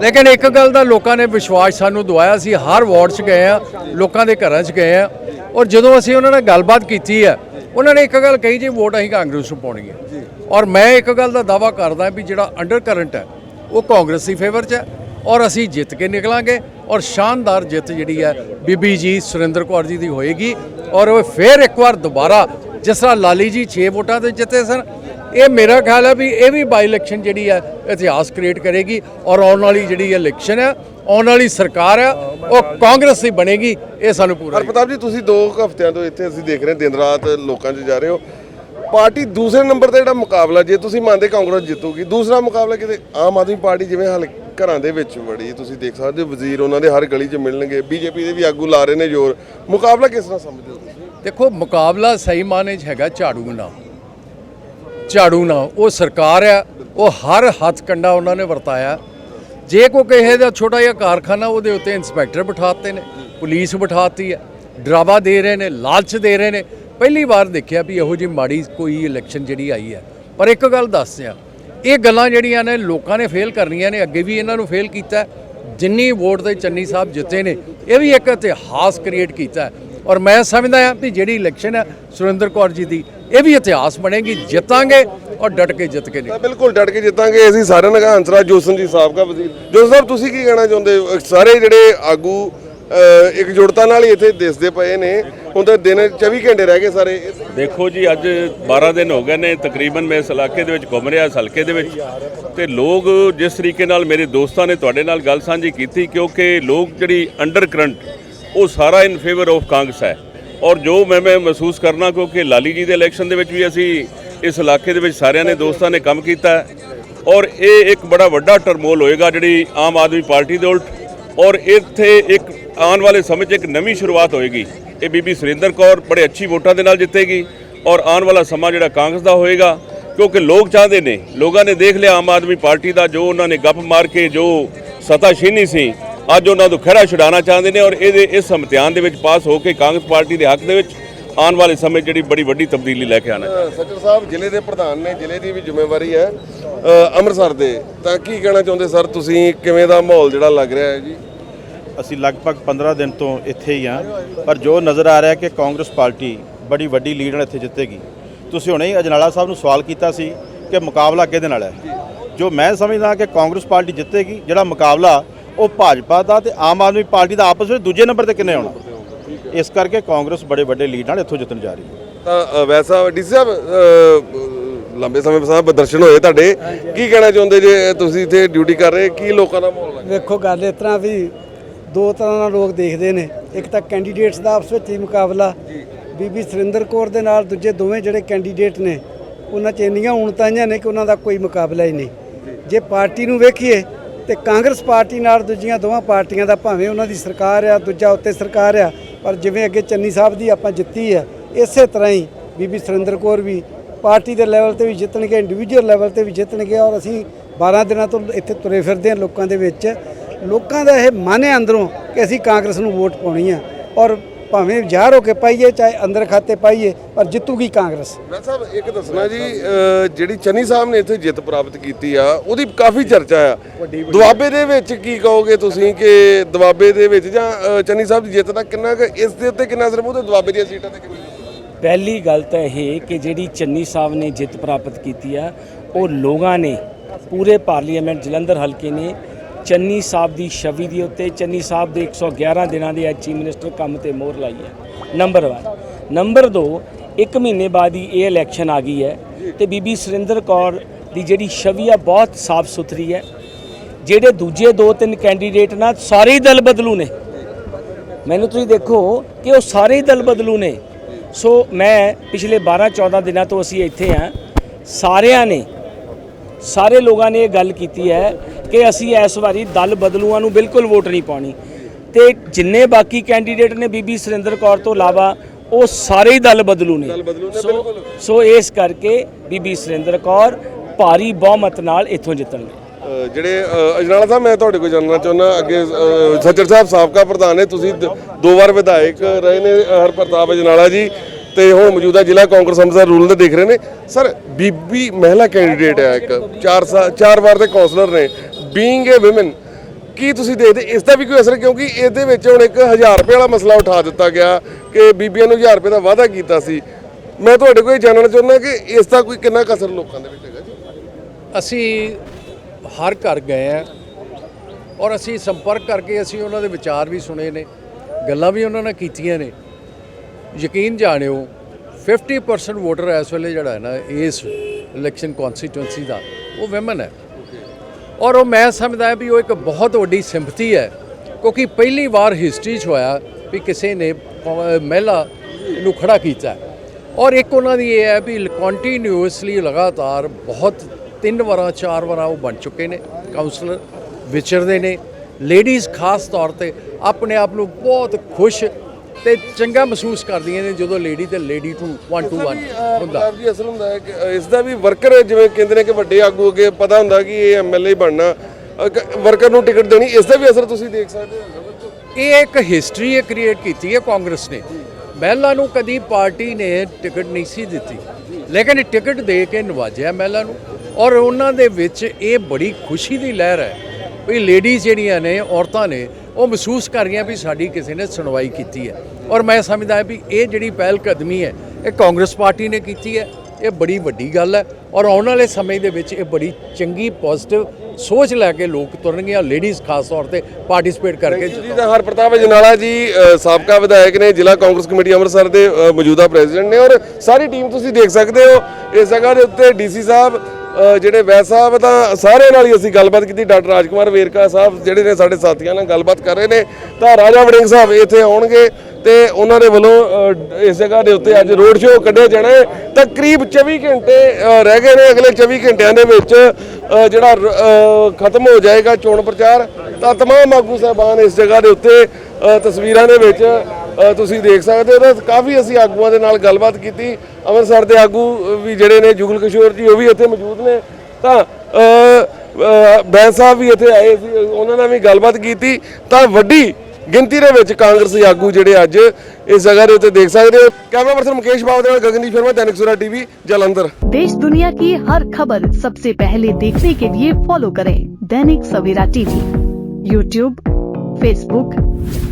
ਲੇਕਿਨ ਇੱਕ ਗੱਲ ਦਾ ਲੋਕਾਂ ਨੇ ਵਿਸ਼ਵਾਸ ਸਾਨੂੰ ਦਵਾਇਆ ਸੀ ਹਰ ਵਾਰਡ 'ਚ ਗਏ ਆ ਲੋਕਾਂ ਦੇ ਘਰਾਂ 'ਚ ਗਏ ਆ ਔਰ ਜਦੋਂ ਅਸੀਂ ਉਹਨਾਂ ਨਾਲ ਗੱਲਬਾਤ ਕੀਤੀ ਹੈ ਉਹਨਾਂ ਨੇ ਇੱਕ ਗੱਲ ਕਹੀ ਜੀ ਵੋਟ ਅਸੀਂ ਕਾਂਗਰਸ ਨੂੰ ਪਾਉਣੀ ਹੈ। ਔਰ ਮੈਂ ਇੱਕ ਗੱਲ ਦਾ ਦਾਵਾ ਕਰਦਾ ਵੀ ਜਿਹੜਾ ਅੰਡਰ ਕਰੰਟ ਹੈ ਉਹ ਕਾਂਗਰਸ ਦੀ ਫੇਵਰ 'ਚ ਹੈ ਔਰ ਅਸੀਂ ਜਿੱਤ ਕੇ ਨਿਕਲਾਂਗੇ ਔਰ ਸ਼ਾਨਦਾਰ ਜਿੱਤ ਜਿਹੜੀ ਹੈ ਬੀਬੀ ਜੀ ਸੁਰਿੰਦਰ ਕੌਰ ਜੀ ਦੀ ਹੋਏਗੀ ਔਰ ਉਹ ਫਿਰ ਇੱਕ ਵਾਰ ਦੁਬਾਰਾ ਜਿਸ ਤਰ੍ਹਾਂ ਲਾਲੀ ਜੀ 6 ਵੋਟਾਂ ਤੇ ਜਿੱਤੇ ਸਨ ਇਹ ਮੇਰਾ ਖਿਆਲ ਹੈ ਵੀ ਇਹ ਵੀ ਬਾਈ ਇਲੈਕਸ਼ਨ ਜਿਹੜੀ ਹੈ ਇਤਿਹਾਸ ਕ੍ਰੀਏਟ ਕਰੇਗੀ ਔਰ ਆਉਣ ਵਾਲੀ ਜਿਹੜੀ ਇਲੈਕਸ਼ਨ ਹੈ ਆਉਣ ਵਾਲੀ ਸਰਕਾਰ ਹੈ ਉਹ ਕਾਂਗਰਸ ਦੀ ਬਣੇਗੀ ਇਹ ਸਾਨੂੰ ਪੂਰਾ ਹਰਪ੍ਰਤਾਪ ਜੀ ਤੁਸੀਂ 2 ਹਫ਼ਤਿਆਂ ਤੋਂ ਇੱਥੇ ਅਸੀਂ ਦੇਖ ਰਹੇ ਹਾਂ ਦਿਨ ਰਾਤ ਲੋਕਾਂ 'ਚ ਜਾ ਰਹੇ ਹੋ। ਪਾਰਟੀ ਦੂਸਰੇ ਨੰਬਰ ਤੇ ਜਿਹੜਾ ਮੁਕਾਬਲਾ ਜੇ ਤੁਸੀਂ ਮੰਨਦੇ ਕਾਂਗਰਸ ਜਿੱਤੂਗੀ ਦੂਸਰਾ ਮੁਕਾਬਲਾ ਕਿਤੇ ਆਮ ਆਦਮੀ ਪਾਰਟੀ ਜਿਵੇਂ ਹਾਲ ਘਰਾਂ ਦੇ ਵਿੱਚ ਵੜੀ ਤੁਸੀਂ ਦੇਖ ਸਕਦੇ ਹੋ ਵਜ਼ੀਰ ਉਹਨਾਂ ਦੇ ਹਰ ਗਲੀ 'ਚ ਮਿਲਣਗੇ ਬੀਜੇਪੀ ਦੇ ਵੀ ਆਗੂ ਲਾ ਰਹੇ ਨੇ ਜ਼ੋਰ। ਮੁਕਾਬਲਾ ਕਿਸ ਤਰ੍ਹਾਂ ਸਮਝਦੇ ਹੋ ਤੁਸੀਂ? ਦੇਖੋ ਮੁਕਾਬਲਾ ਸਹੀ ਮਾਨੇ 'ਚ ਹੈਗਾ ਝਾੜੂ ਨਾਲ ਝਾੜੂ ਨਾਲ ਉਹ ਸਰਕਾਰ ਆ ਉਹ ਹਰ ਹੱਥ ਕੰਡਾ ਉਹਨਾਂ ਨੇ ਵਰਤਾਇਆ। ਜੇ ਕੋਈ ਕਿਸੇ ਦਾ ਛੋਟਾ ਜਿਹਾ ਕਾਰਖਾਨਾ ਉਹਦੇ ਉੱਤੇ ਇੰਸਪੈਕਟਰ ਬਿਠਾਤੇ ਨੇ, ਪੁਲਿਸ ਬਿਠਾਤੀ ਹੈ, ਡਰਾਵਾ ਦੇ ਰਹੇ ਨੇ, ਲਾਲਚ ਦੇ ਰਹੇ ਨੇ। ਪਹਿਲੀ ਵਾਰ ਦੇਖਿਆ ਵੀ ਇਹੋ ਜਿਹੀ ਮਾੜੀ ਕੋਈ ਇਲੈਕਸ਼ਨ ਜਿਹੜੀ ਆਈ ਹੈ। ਪਰ ਇੱਕ ਗੱਲ ਦੱਸਦੇ ਆ ਇਹ ਗੱਲਾਂ ਜਿਹੜੀਆਂ ਨੇ ਲੋਕਾਂ ਨੇ ਫੇਲ ਕਰਨੀਆਂ ਨੇ, ਅੱਗੇ ਵੀ ਇਹਨਾਂ ਨੂੰ ਫੇਲ ਕੀਤਾ ਜਿੰਨੀ ਵੋਟ ਦੇ ਚੰਨੀ ਸਾਹਿਬ ਜਿੱਤੇ ਨੇ, ਇਹ ਵੀ ਇੱਕ ਇਤਿਹਾਸ ਕ੍ਰੀਏਟ ਕੀਤਾ ਔਰ ਮੈਂ ਸਮਝਦਾ ਹਾਂ ਵੀ ਜਿਹੜੀ ਇਲੈਕਸ਼ਨ ਹੈ ਸੁਰਿੰਦਰ ਕੌਰ ਜੀ ਦੀ ਇਹ ਵੀ ਇਤਿਹਾਸ ਬਣੇਗੀ ਜਿੱਤਾਂਗੇ ਔਰ ਡਟ ਕੇ ਜਿੱਤ ਕੇ ਤਾਂ ਬਿਲਕੁਲ ਡਟ ਕੇ ਜਿੱਤਾਂਗੇ ਅਸੀਂ ਸਾਰਿਆਂ ਕਹਾ ਹੰਸਰਾਜ ਜੋਸਨ ਜੀ ਸਾਬਕਾ ਵਜ਼ੀਰ। ਜੋਸਨ ਸਾਹਿਬ ਤੁਸੀਂ ਕੀ ਕਹਿਣਾ ਚਾਹੁੰਦੇ ਹੋ? ਸਾਰੇ ਜਿਹੜੇ ਆਗੂ ਅ, ਇਕਜੁੱਟਤਾ ਨਾਲ ਹੀ ਇੱਥੇ ਦਿਸਦੇ ਪਏ ਨੇ ਹੁਣ ਤਾਂ ਦਿਨ 24 ਘੰਟੇ ਰਹਿ ਗਏ ਸਾਰੇ। ਦੇਖੋ ਜੀ ਅੱਜ 12 ਦਿਨ ਹੋ ਗਏ ਨੇ ਤਕਰੀਬਨ ਮੈਂ ਇਸ ਇਲਾਕੇ ਦੇ ਵਿੱਚ ਘੁੰਮ ਰਿਹਾ ਇਸ ਹਲਕੇ ਦੇ ਵਿੱਚ। ਤੇ ਲੋਕ ਜਿਸ ਤਰੀਕੇ ਨਾਲ ਮੇਰੇ ਦੋਸਤਾਂ ਨੇ ਤੁਹਾਡੇ ਨਾਲ ਗੱਲ ਸਾਂਝੀ ਕੀਤੀ ਕਿਉਂਕਿ ਲੋਕ ਜਿਹੜੀ ਅੰਡਰ ਕਰੰਟ ਉਹ ਸਾਰਾ ਇਨ ਫੇਵਰ ਆਫ ਕਾਂਗਰਸ ਹੈ। ਔਰ ਜੋ ਮੈਂ ਮੈਂ ਮਹਿਸੂਸ ਕਰਨਾ ਕਿਉਂਕਿ ਲਾਲੀ ਜੀ ਦੇ ਇਲੈਕਸ਼ਨ ਦੇ ਵਿੱਚ ਵੀ ਅਸੀਂ ਇਸ ਇਲਾਕੇ ਦੇ ਵਿੱਚ ਸਾਰਿਆਂ ਨੇ ਦੋਸਤਾਂ ਨੇ ਕੰਮ ਕੀਤਾ ਔਰ ਇਹ ਇੱਕ ਬੜਾ ਵੱਡਾ ਟਰਮੋਲ ਹੋਏਗਾ ਜਿਹੜੀ ਆਮ ਆਦਮੀ ਪਾਰਟੀ ਦੇ ਉਲਟ। ਔਰ ਇੱਥੇ ਇੱਕ ਆਉਣ ਵਾਲੇ ਸਮੇਂ 'ਚ ਇੱਕ ਨਵੀਂ ਸ਼ੁਰੂਆਤ ਹੋਏਗੀ। ਇਹ ਬੀਬੀ ਸੁਰਿੰਦਰ ਕੌਰ ਬੜੇ ਅੱਛੀ ਵੋਟਾਂ ਦੇ ਨਾਲ ਜਿੱਤੇਗੀ। ਔਰ ਆਉਣ ਵਾਲਾ ਸਮਾਂ ਜਿਹੜਾ ਕਾਂਗਰਸ ਦਾ ਹੋਏਗਾ, ਕਿਉਂਕਿ ਲੋਕ ਚਾਹੁੰਦੇ ਨੇ, ਲੋਕਾਂ ਨੇ ਦੇਖ ਲਿਆ ਆਮ ਆਦਮੀ ਪਾਰਟੀ ਦਾ ਜੋ ਉਹਨਾਂ ਨੇ ਗੱਪ ਮਾਰ ਕੇ ਜੋ ਸਤਾਸ਼ੀਨੀ ਸੀ ਅੱਜ ਉਹਨਾਂ ਤੋਂ ਖਹਿੜਾ ਛੁਡਾਉਣਾ ਚਾਹੁੰਦੇ ਨੇ ਔਰ ਇਹਦੇ ਇਸ ਇਮਤਿਹਾਨ ਦੇ ਵਿੱਚ ਪਾਸ ਹੋ ਕੇ ਕਾਂਗਰਸ ਪਾਰਟੀ ਦੇ ਹੱਕ ਦੇ ਵਿੱਚ ਆਉਣ ਵਾਲੇ ਸਮੇਂ ਜਿਹੜੀ ਬੜੀ ਵੱਡੀ ਤਬਦੀਲੀ ਲੈ ਕੇ ਆਣਾ ਸੱਚਰ ਸਾਹਿਬ ਜ਼ਿਲ੍ਹੇ ਦੇ ਪ੍ਰਧਾਨ ਨੇ ਜ਼ਿਲ੍ਹੇ ਦੀ ਵੀ ਜ਼ਿੰਮੇਵਾਰੀ ਹੈ ਅ, ਅੰਮ੍ਰਿਤਸਰ ਦੇ। ਤਾਂ ਕੀ ਕਹਿਣਾ ਚਾਹੁੰਦੇ ਸਰ ਤੁਸੀਂ? ਕਿਵੇਂ ਦਾ ਮਾਹੌਲ ਜਿਹੜਾ ਲੱਗ ਰਿਹਾ ਹੈ ਜੀ? ਅਸੀਂ ਲਗਭਗ 15 ਦਿਨ ਤੋਂ ਇੱਥੇ ਹੀ ਹਾਂ ਪਰ ਜੋ ਨਜ਼ਰ ਆ ਰਿਹਾ ਕਿ ਕਾਂਗਰਸ ਪਾਰਟੀ ਬੜੀ ਵੱਡੀ ਲੀਡ ਨਾਲ ਇੱਥੇ ਜਿੱਤੇਗੀ। ਤੁਸੀਂ ਹੁਣੇ ਹੀ ਅਜਨਾਲਾ ਸਾਹਿਬ ਨੂੰ ਸਵਾਲ ਕੀਤਾ ਸੀ ਕਿ ਮੁਕਾਬਲਾ ਕਿਹਦੇ ਨਾਲ ਹੈ? ਜੋ ਮੈਂ ਸਮਝਦਾ ਕਿ ਕਾਂਗਰਸ ਪਾਰਟੀ ਜਿੱਤੇਗੀ ਜਿਹੜਾ ਮੁਕਾਬਲਾ ਉਹ ਭਾਜਪਾ ਦਾ ਤੇ ਆਮ ਆਦਮੀ ਪਾਰਟੀ ਦਾ ਆਪਸ ਵਿੱਚ ਦੂਜੇ ਨੰਬਰ ਤੇ ਕਿੰਨੇ ਆਉਣਾ ਇਸ ਕਰਕੇ ਕਾਂਗਰਸ ਬੜੇ ਵੱਡੇ ਲੀਡ ਨਾਲ ਇੱਥੋਂ ਜਿੱਤਣ ਜਾ ਰਹੀ ਹੈ। ਤਾਂ ਵੈਸਾ ਡੀ ਸਾਹਿਬ ਲੰਬੇ ਸਮੇਂ ਸਾਹਿਬ ਦਰਸ਼ਨ ਹੋਏ ਤੁਹਾਡੇ। ਕੀ ਕਹਿਣਾ ਚਾਹੁੰਦੇ ਜੇ ਤੁਸੀਂ ਇੱਥੇ ਡਿਊਟੀ ਕਰ ਰਹੇ? ਕੀ ਲੋਕਾਂ ਦਾ ਮਾਹੌਲ ਲੱਗ ਵੇਖੋ ਗੱਲ ਇਸ ਤਰ੍ਹਾਂ ਵੀ ਦੋ ਤਰ੍ਹਾਂ ਨਾਲ ਲੋਕ ਦੇਖਦੇ ਨੇ। ਇੱਕ ਤਾਂ ਕੈਂਡੀਡੇਟਸ ਦਾ ਆਪਸ ਵਿੱਚ ਹੀ ਮੁਕਾਬਲਾ। ਬੀਬੀ ਸੁਰਿੰਦਰ ਕੌਰ ਦੇ ਨਾਲ ਦੂਜੇ ਦੋਵੇਂ ਜਿਹੜੇ ਕੈਂਡੀਡੇਟ ਨੇ ਉਹਨਾਂ 'ਚ ਇੰਨੀਆਂ ਉਣਤਾਈਆਂ ਨੇ ਕਿ ਉਹਨਾਂ ਦਾ ਕੋਈ ਮੁਕਾਬਲਾ ਹੀ ਨਹੀਂ। ਜੇ ਪਾਰਟੀ ਨੂੰ ਵੇਖੀਏ ਤੇ ਕਾਂਗਰਸ ਪਾਰਟੀ ਨਾਲ ਦੂਜੀਆਂ ਦੋਵਾਂ ਪਾਰਟੀਆਂ ਦਾ ਭਾਵੇਂ ਉਹਨਾਂ ਦੀ ਸਰਕਾਰ ਆ, ਦੂਜਾ ਉੱਤੇ ਸਰਕਾਰ ਆ, ਪਰ ਜਿਵੇਂ ਅੱਗੇ ਚੰਨੀ ਸਾਹਿਬ ਦੀ ਆਪਾਂ ਜਿੱਤੀ ਹੈ ਇਸੇ ਤਰ੍ਹਾਂ ਹੀ ਬੀਬੀ ਸੁਰਿੰਦਰ ਕੌਰ ਵੀ ਪਾਰਟੀ ਦੇ ਲੈਵਲ ਤੇ ਵੀ ਜਿੱਤਣਗੇ ਇੰਡੀਵਿਜੂਅਲ ਲੈਵਲ ਤੇ ਵੀ ਜਿੱਤਣਗੇ ਔਰ ਅਸੀਂ 12 ਦਿਨਾਂ ਤੋਂ ਇੱਥੇ ਤੁਰੇ ਫਿਰਦੇ ਹਾਂ ਲੋਕਾਂ ਦੇ ਵਿੱਚ। ਲੋਕਾਂ ਦਾ ਇਹ ਮਨ ਹੈ ਅੰਦਰੋਂ ਕਿ ਅਸੀਂ ਕਾਂਗਰਸ ਨੂੰ ਵੋਟ ਪਾਉਣੀ ਆ ਔਰ ਭਾਵੇਂ ਜ਼ਾਹਰ ਹੋ ਕੇ ਪਾਈਏ ਚਾਹੇ ਅੰਦਰ ਖਾਤੇ ਪਾਈਏ ਪਰ ਜਿੱਤੂਗੀ ਕਾਂਗਰਸ। ਵੈਦ ਸਾਹਿਬ ਇੱਕ ਦੱਸਣਾ ਜੀ ਅਹ ਜਿਹੜੀ ਚੰਨੀ ਸਾਹਿਬ ਨੇ ਇੱਥੇ ਜਿੱਤ ਪ੍ਰਾਪਤ ਕੀਤੀ ਆ ਉਹਦੀ ਕਾਫੀ ਚਰਚਾ ਆ। ਦੁਆਬੇ ਦੇ ਵਿੱਚ ਕੀ ਕਹੋਗੇ ਤੁਸੀਂ ਕਿ ਦੁਆਬੇ ਦੇ ਵਿੱਚ ਜਾਂ ਅਹ ਚੰਨੀ ਸਾਹਿਬ ਦੀ ਜਿੱਤ ਦਾ ਕਿੰਨਾ ਕੁ ਇਸ ਦੇ ਉੱਤੇ ਕਿੰਨਾ ਅਸਰ ਪਊ ਤੇ ਦੁਆਬੇ ਦੀਆਂ ਸੀਟਾਂ ਤੇ ਕਿੰਨਾ ਪਹਿਲੀ ਗੱਲ ਤਾਂ ਇਹ ਕਿ ਜਿਹੜੀ ਚੰਨੀ ਸਾਹਿਬ ਨੇ ਜਿੱਤ ਪ੍ਰਾਪਤ ਕੀਤੀ ਆ ਉਹ ਲੋਕਾਂ ਨੇ ਪੂਰੇ ਪਾਰਲੀਮੈਂਟ ਜਲੰਧਰ ਹਲਕੇ ਨੇ ਚੰਨੀ ਸਾਹਿਬ ਦੀ ਛਵੀ ਦੇ ਉੱਤੇ, ਚੰਨੀ ਸਾਹਿਬ ਦੇ 111 ਦਿਨਾਂ ਦੇ ਚੀਫ ਮਿਨਿਸਟਰ ਕੰਮ ਤੇ ਮੋਹਰ ਲਾਈ ਹੈ। ਨੰਬਰ 1 ਨੰਬਰ 2 ਇੱਕ ਮਹੀਨੇ ਬਾਅਦ ਹੀ ਇਹ ਇਲੈਕਸ਼ਨ ਆ ਗਈ ਹੈ ਤੇ ਬੀਬੀ ਸੁਰਿੰਦਰ ਕੌਰ ਦੀ ਜਿਹੜੀ ਛਵੀ ਆ, ਬਹੁਤ ਸਾਫ਼ ਸੁਥਰੀ ਹੈ। ਜਿਹੜੇ ਦੂਜੇ ਦੋ ਤਿੰਨ ਕੈਂਡੀਡੇਟ ਨਾ, ਸਾਰੇ ਹੀ ਦਲ ਬਦਲੂ ਨੇ। ਮੈਨੂੰ ਤੁਸੀਂ ਦੇਖੋ ਕਿ ਉਹ ਸਾਰੇ ਹੀ ਦਲ ਬਦਲੂ ਨੇ। ਸੋ ਮੈਂ ਪਿਛਲੇ 12 14 ਦਿਨਾਂ ਤੋਂ ਅਸੀਂ ਇੱਥੇ ਆ ਸਾਰਿਆਂ ਨੇ ਸਾਰੇ ਲੋਕਾਂ ਨੇ ਇਹ ਗੱਲ ਕੀਤੀ ਹੈ ਕਿ ਅਸੀਂ ਇਸ ਵਾਰੀ ਦਲ ਬਦਲੂਆਂ ਨੂੰ ਬਿਲਕੁਲ ਵੋਟ ਨਹੀਂ ਪਾਉਣੀ। ਤੇ ਜਿੰਨੇ ਬਾਕੀ ਕੈਂਡੀਡੇਟ ਨੇ ਬੀਬੀ ਸੁਰਿੰਦਰ ਕੌਰ ਤੋਂ ਇਲਾਵਾ ਉਹ ਸਾਰੇ ਹੀ ਦਲ ਬਦਲੂ ਨੇ। ਸੋ ਸੋ ਇਸ ਕਰਕੇ ਬੀਬੀ ਸੁਰਿੰਦਰ ਕੌਰ ਭਾਰੀ ਬਹੁਮਤ ਨਾਲ ਇੱਥੋਂ ਜਿੱਤਣਗੇ। ਜਿਹੜੇ ਅਜਨਾਲਾ ਸਾਹਿਬ ਮੈਂ ਤੁਹਾਡੇ ਕੋਲ ਜਾਣਨਾ ਚਾਹੁੰਦਾ ਅੱਗੇ ਸੱਜਣ ਸਾਹਿਬ ਸਾਬਕਾ ਪ੍ਰਧਾਨ ਨੇ ਤੁਸੀਂ ਦ- ਦੋ ਵਾਰ ਵਿਧਾਇਕ ਰਹੇ ਨੇ ਹਰ ਪ੍ਰਤਾਪ ਅਜਨਾਲਾ ਜੀ। ਤੇ ਹੁਣ ਮੌਜੂਦਾ ਜ਼ਿਲ੍ਹਾ ਕਾਂਗਰਸ ਅੰਮ੍ਰਿਤਸਰ ਰੂਲ ਦੇ ਦੇਖ ਰਹੇ ਨੇ। ਸਰ, ਬੀਬੀ ਮਹਿਲਾ ਕੈਂਡੀਡੇਟ ਹੈ ਇੱਕ। ਚਾਰ ਸਾ- ਚਾਰ ਵਾਰ ਦੇ ਕਾਉਂਸਲਰ ਨੇ। ਬੀਇੰਗ ਏ ਔਮਨ ਕੀ ਤੁਸੀਂ ਦੇਖਦੇ, ਇਸ ਦਾ ਵੀ ਕੋਈ ਅਸਰ, ਕਿਉਂਕਿ ਇਹਦੇ ਵਿੱਚ ਹੁਣ ਇੱਕ 1000 ਰੁਪਏ ਵਾਲਾ ਮਸਲਾ ਉਠਾ ਦਿੱਤਾ ਗਿਆ ਕਿ ਬੀਬੀਆਂ ਨੂੰ 1000 ਰੁਪਏ ਦਾ ਵਾਅਦਾ ਕੀਤਾ ਸੀ। ਮੈਂ ਤੁਹਾਡੇ ਕੋਲ ਇਹ ਜਾਣਨਾ ਚਾਹੁੰਦਾ ਕਿ ਇਸ ਦਾ ਕੋਈ ਕਿੰਨਾ ਕੁ ਅਸਰ ਲੋਕਾਂ ਦੇ ਵਿੱਚ ਹੈਗਾ ਜੀ? ਅਸੀਂ ਹਰ ਘਰ ਗਏ ਆ ਔਰ ਅਸੀਂ ਸੰਪਰਕ ਕਰਕੇ ਅਸੀਂ ਉਹਨਾਂ ਦੇ ਵਿਚਾਰ ਵੀ ਸੁਣੇ ਨੇ, ਗੱਲਾਂ ਵੀ ਉਹਨਾਂ ਨਾਲ ਕੀਤੀਆਂ ਨੇ। ਯਕੀਨ ਜਾਣਿਓ 50% ਵੋਟਰ ਇਸ ਵੇਲੇ ਜਿਹੜਾ ਹੈ ਨਾ, ਇਸ ਇਲੈਕਸ਼ਨ ਕਨਸਟੀਟੂਐਂਸੀ ਦਾ, ਉਹ ਵੈਮਨ ਹੈ। ਔਰ ਉਹ ਮੈਂ ਸਮਝਦਾ ਵੀ ਉਹ ਇੱਕ ਬਹੁਤ ਵੱਡੀ ਸਿੰਪਥੀ ਹੈ, ਕਿਉਂਕਿ ਪਹਿਲੀ ਵਾਰ ਹਿਸਟਰੀ 'ਚ ਹੋਇਆ ਵੀ ਕਿਸੇ ਨੇ ਮਹਿਲਾ ਨੂੰ ਖੜਾ ਕੀਤਾ ਔਰ ਇੱਕ ਉਹਨਾਂ ਦੀ ਇਹ ਹੈ ਵੀ ਕੰਟੀਨਿਊਸਲੀ ਲਗਾਤਾਰ ਬਹੁਤ ਤਿੰਨ ਵਾਰਾਂ, ਚਾਰ ਵਾਰਾਂ ਉਹ ਬਣ ਚੁੱਕੇ ਨੇ ਕਾਉਂਸਲਰ ਵਿਚਰਦੇ ਨੇ ਲੇਡੀਜ਼ ਖਾਸ ਤੌਰ ਤੇ ਆਪਣੇ ਆਪ ਨੂੰ ਬਹੁਤ ਖੁਸ਼ ਤੇ ਚੰਗਾ ਮਹਿਸੂਸ ਕਰਦੀਆਂ ਨੇ ਜਦੋਂ ਲੇਡੀ ਤੇ ਲੇਡੀ ਟੂ 1 ਟੂ 1 ਹੁੰਦਾ। ਜੀ ਅਸਲ ਹੁੰਦਾ ਹੈ ਕਿ ਇਸ ਦਾ ਵੀ ਵਰਕਰ ਜਿਵੇਂ ਕਹਿੰਦੇ ਨੇ ਕਿ ਵੱਡੇ ਆਗੂ ਅੱਗੇ ਪਤਾ ਹੁੰਦਾ ਕਿ ਇਹ ਐਮਐਲਏ ਬਣਨਾ ਵਰਕਰ ਨੂੰ ਟਿਕਟ ਦੇਣੀ ਇਸ ਦਾ ਵੀ ਅਸਰ ਤੁਸੀਂ ਦੇਖ ਸਕਦੇ ਹੋ। ਇਹ ਇੱਕ ਹਿਸਟਰੀ ਕ੍ਰੀਏਟ ਕੀਤੀ ਹੈ ਕਾਂਗਰਸ ਨੇ। ਮਹਿਲਾ ਨੂੰ ਕਦੀ ਪਾਰਟੀ ਨੇ ਟਿਕਟ ਨਹੀਂ ਸੀ ਦਿੱਤੀ। ਲੇਕਿਨ ਟਿਕਟ ਦੇ ਕੇ ਨਵਾਜਿਆ ਮਹਿਲਾ ਨੂੰ ਔਰ ਉਹਨਾਂ ਦੇ ਵਿੱਚ ਇਹ ਬੜੀ ਖੁਸ਼ੀ ਦੀ ਲਹਿਰ ਹੈ। ਵੀ ਲੇਡੀਜ਼ ਜਿਹੜੀਆਂ ਨੇ ਔਰਤਾਂ ਨੇ ਉਹ ਮਹਿਸੂਸ ਕਰ ਰਹੀਆਂ ਵੀ ਸਾਡੀ ਕਿਸੇ ਨੇ ਸੁਣਵਾਈ ਕੀਤੀ ਹੈ। ਔਰ ਮੈਂ ਸਮਝਦਾ ਹਾਂ ਵੀ ਇਹ ਜਿਹੜੀ ਪਹਿਲ ਕਦਮੀ ਹੈ, ਇਹ ਕਾਂਗਰਸ ਪਾਰਟੀ ਨੇ ਕੀਤੀ ਹੈ, ਇਹ ਬੜੀ ਵੱਡੀ ਗੱਲ ਹੈ। ਔਰ ਆਉਣ ਵਾਲੇ ਸਮੇਂ ਦੇ ਵਿੱਚ ਇਹ ਬੜੀ ਚੰਗੀ, ਪੋਜ਼ਿਟਿਵ ਸੋਚ ਲੈ ਕੇ ਲੋਕ ਤੁਰਨਗੇ ਲੇਡੀਜ਼ ਖਾਸ ਤੌਰ ਤੇ ਪਾਰਟਿਸਿਪੇਟ ਕਰਕੇ ਜੀ ਤਾਂ ਹਰ ਜਨਾਲਾ ਜੀ ਸਾਬਕਾ ਵਿਧਾਇਕ ਨੇ, ਜ਼ਿਲ੍ਹਾ ਕਾਂਗਰਸ ਕਮੇਟੀ ਅੰਮ੍ਰਿਤਸਰ ਦੇ ਮੌਜੂਦਾ ਪ੍ਰੈਜ਼ੀਡੈਂਟ ਨੇ ਔਰ ਸਾਰੀ ਟੀਮ ਤੁਸੀਂ ਦੇਖ ਸਕਦੇ ਹੋ। ਇਸ ਜਗ੍ਹਾ ਦੇ ਉੱਤੇ ਡੀਸੀ ਸਾਹਿਬ ਜਿਹੜੇ ਵੈਦ ਸਾਹਿਬ ਤਾਂ ਸਾਰਿਆਂ ਨਾਲ ਹੀ ਅਸੀਂ ਗੱਲਬਾਤ ਕੀਤੀ, ਡਾਕਟਰ ਰਾਜਕੁਮਾਰ ਵੇਰਕਾ ਸਾਹਿਬ ਜਿਹੜੇ ਨੇ ਸਾਡੇ ਸਾਥੀਆਂ ਨਾਲ ਗੱਲਬਾਤ ਕਰ ਰਹੇ ਨੇ, ਤਾਂ ਰਾਜਾ ਵੜਿੰਗ ਸਾਹਿਬ ਇੱਥੇ ਆਉਣਗੇ ਤੇ ਉਹਨਾਂ ਦੇ ਵੱਲੋਂ ਇਸ ਜਗ੍ਹਾ ਦੇ ਉੱਤੇ ਅੱਜ ਰੋਡ ਸ਼ੋਅ ਕੱਢਿਆ ਜਾਣਾ ਹੈ। ਤਾਂ ਕਰੀਬ 24 ਘੰਟੇ ਰਹਿ ਗਏ ਨੇ ਅਗਲੇ 24 ਘੰਟਿਆਂ ਦੇ ਵਿੱਚ ਜਿਹੜਾ ਖਤਮ ਹੋ ਜਾਏਗਾ ਚੋਣ ਪ੍ਰਚਾਰ, ਤਾਂ ਤਮਾਮ ਆਗੂ ਸਾਹਿਬਾਨ ਇਸ ਜਗ੍ਹਾ ਦੇ ਉੱਤੇ ਤਸਵੀਰਾਂ ਦੇ ਵਿੱਚ ਤੁਸੀਂ ਦੇਖ ਸਕਦੇ ਹੋ ਤਾਂ ਕਾਫੀ ਅਸੀਂ ਆਗੂਆਂ ਦੇ ਨਾਲ ਗੱਲਬਾਤ ਕੀਤੀ ਅੰਮ੍ਰਿਤਸਰ ਦੇ ਆਗੂ ਅ, ਵੀ ਜਿਹੜੇ ਨੇ ਜੁਗਲ ਕਿਸ਼ੋਰ ਜੀ ਉਹ ਵੀ ਇੱਥੇ ਮੌਜੂਦ ਨੇ ਤਾਂ ਅ, ਅ, ਬੈਂਸ ਸਾਹਿਬ ਵੀ ਇੱਥੇ ਆਏ ਸੀ ਉਹਨਾਂ ਨਾਲ ਵੀ ਗੱਲਬਾਤ ਕੀਤੀ ਤਾਂ ਵੱਡੀ ਗਿਣਤੀ ਦੇ ਵਿੱਚ ਕਾਂਗਰਸੀ ਆਗੂ ਜਿਹੜੇ ਅੱਜ ਇਸ ਜਗ੍ਹਾ ਦੇ ਉੱਤੇ ਦੇਖ ਸਕਦੇ ਹੋ ਕੈਮਰਾ ਪਰਸਨ ਮੁਕੇਸ਼ ਬਾਬ ਦੇ ਨਾਲ ਗਗਨਦੀਪ ਸ਼ਰਮਾ ਦੈਨਿਕ ਸੁਰਾ ਟੀਵੀ ਜਲੰਧਰ देश दुनिया की हर खबर सबसे पहले देखने के लिए फॉलो करें Dainik Savera TV YouTube Facebook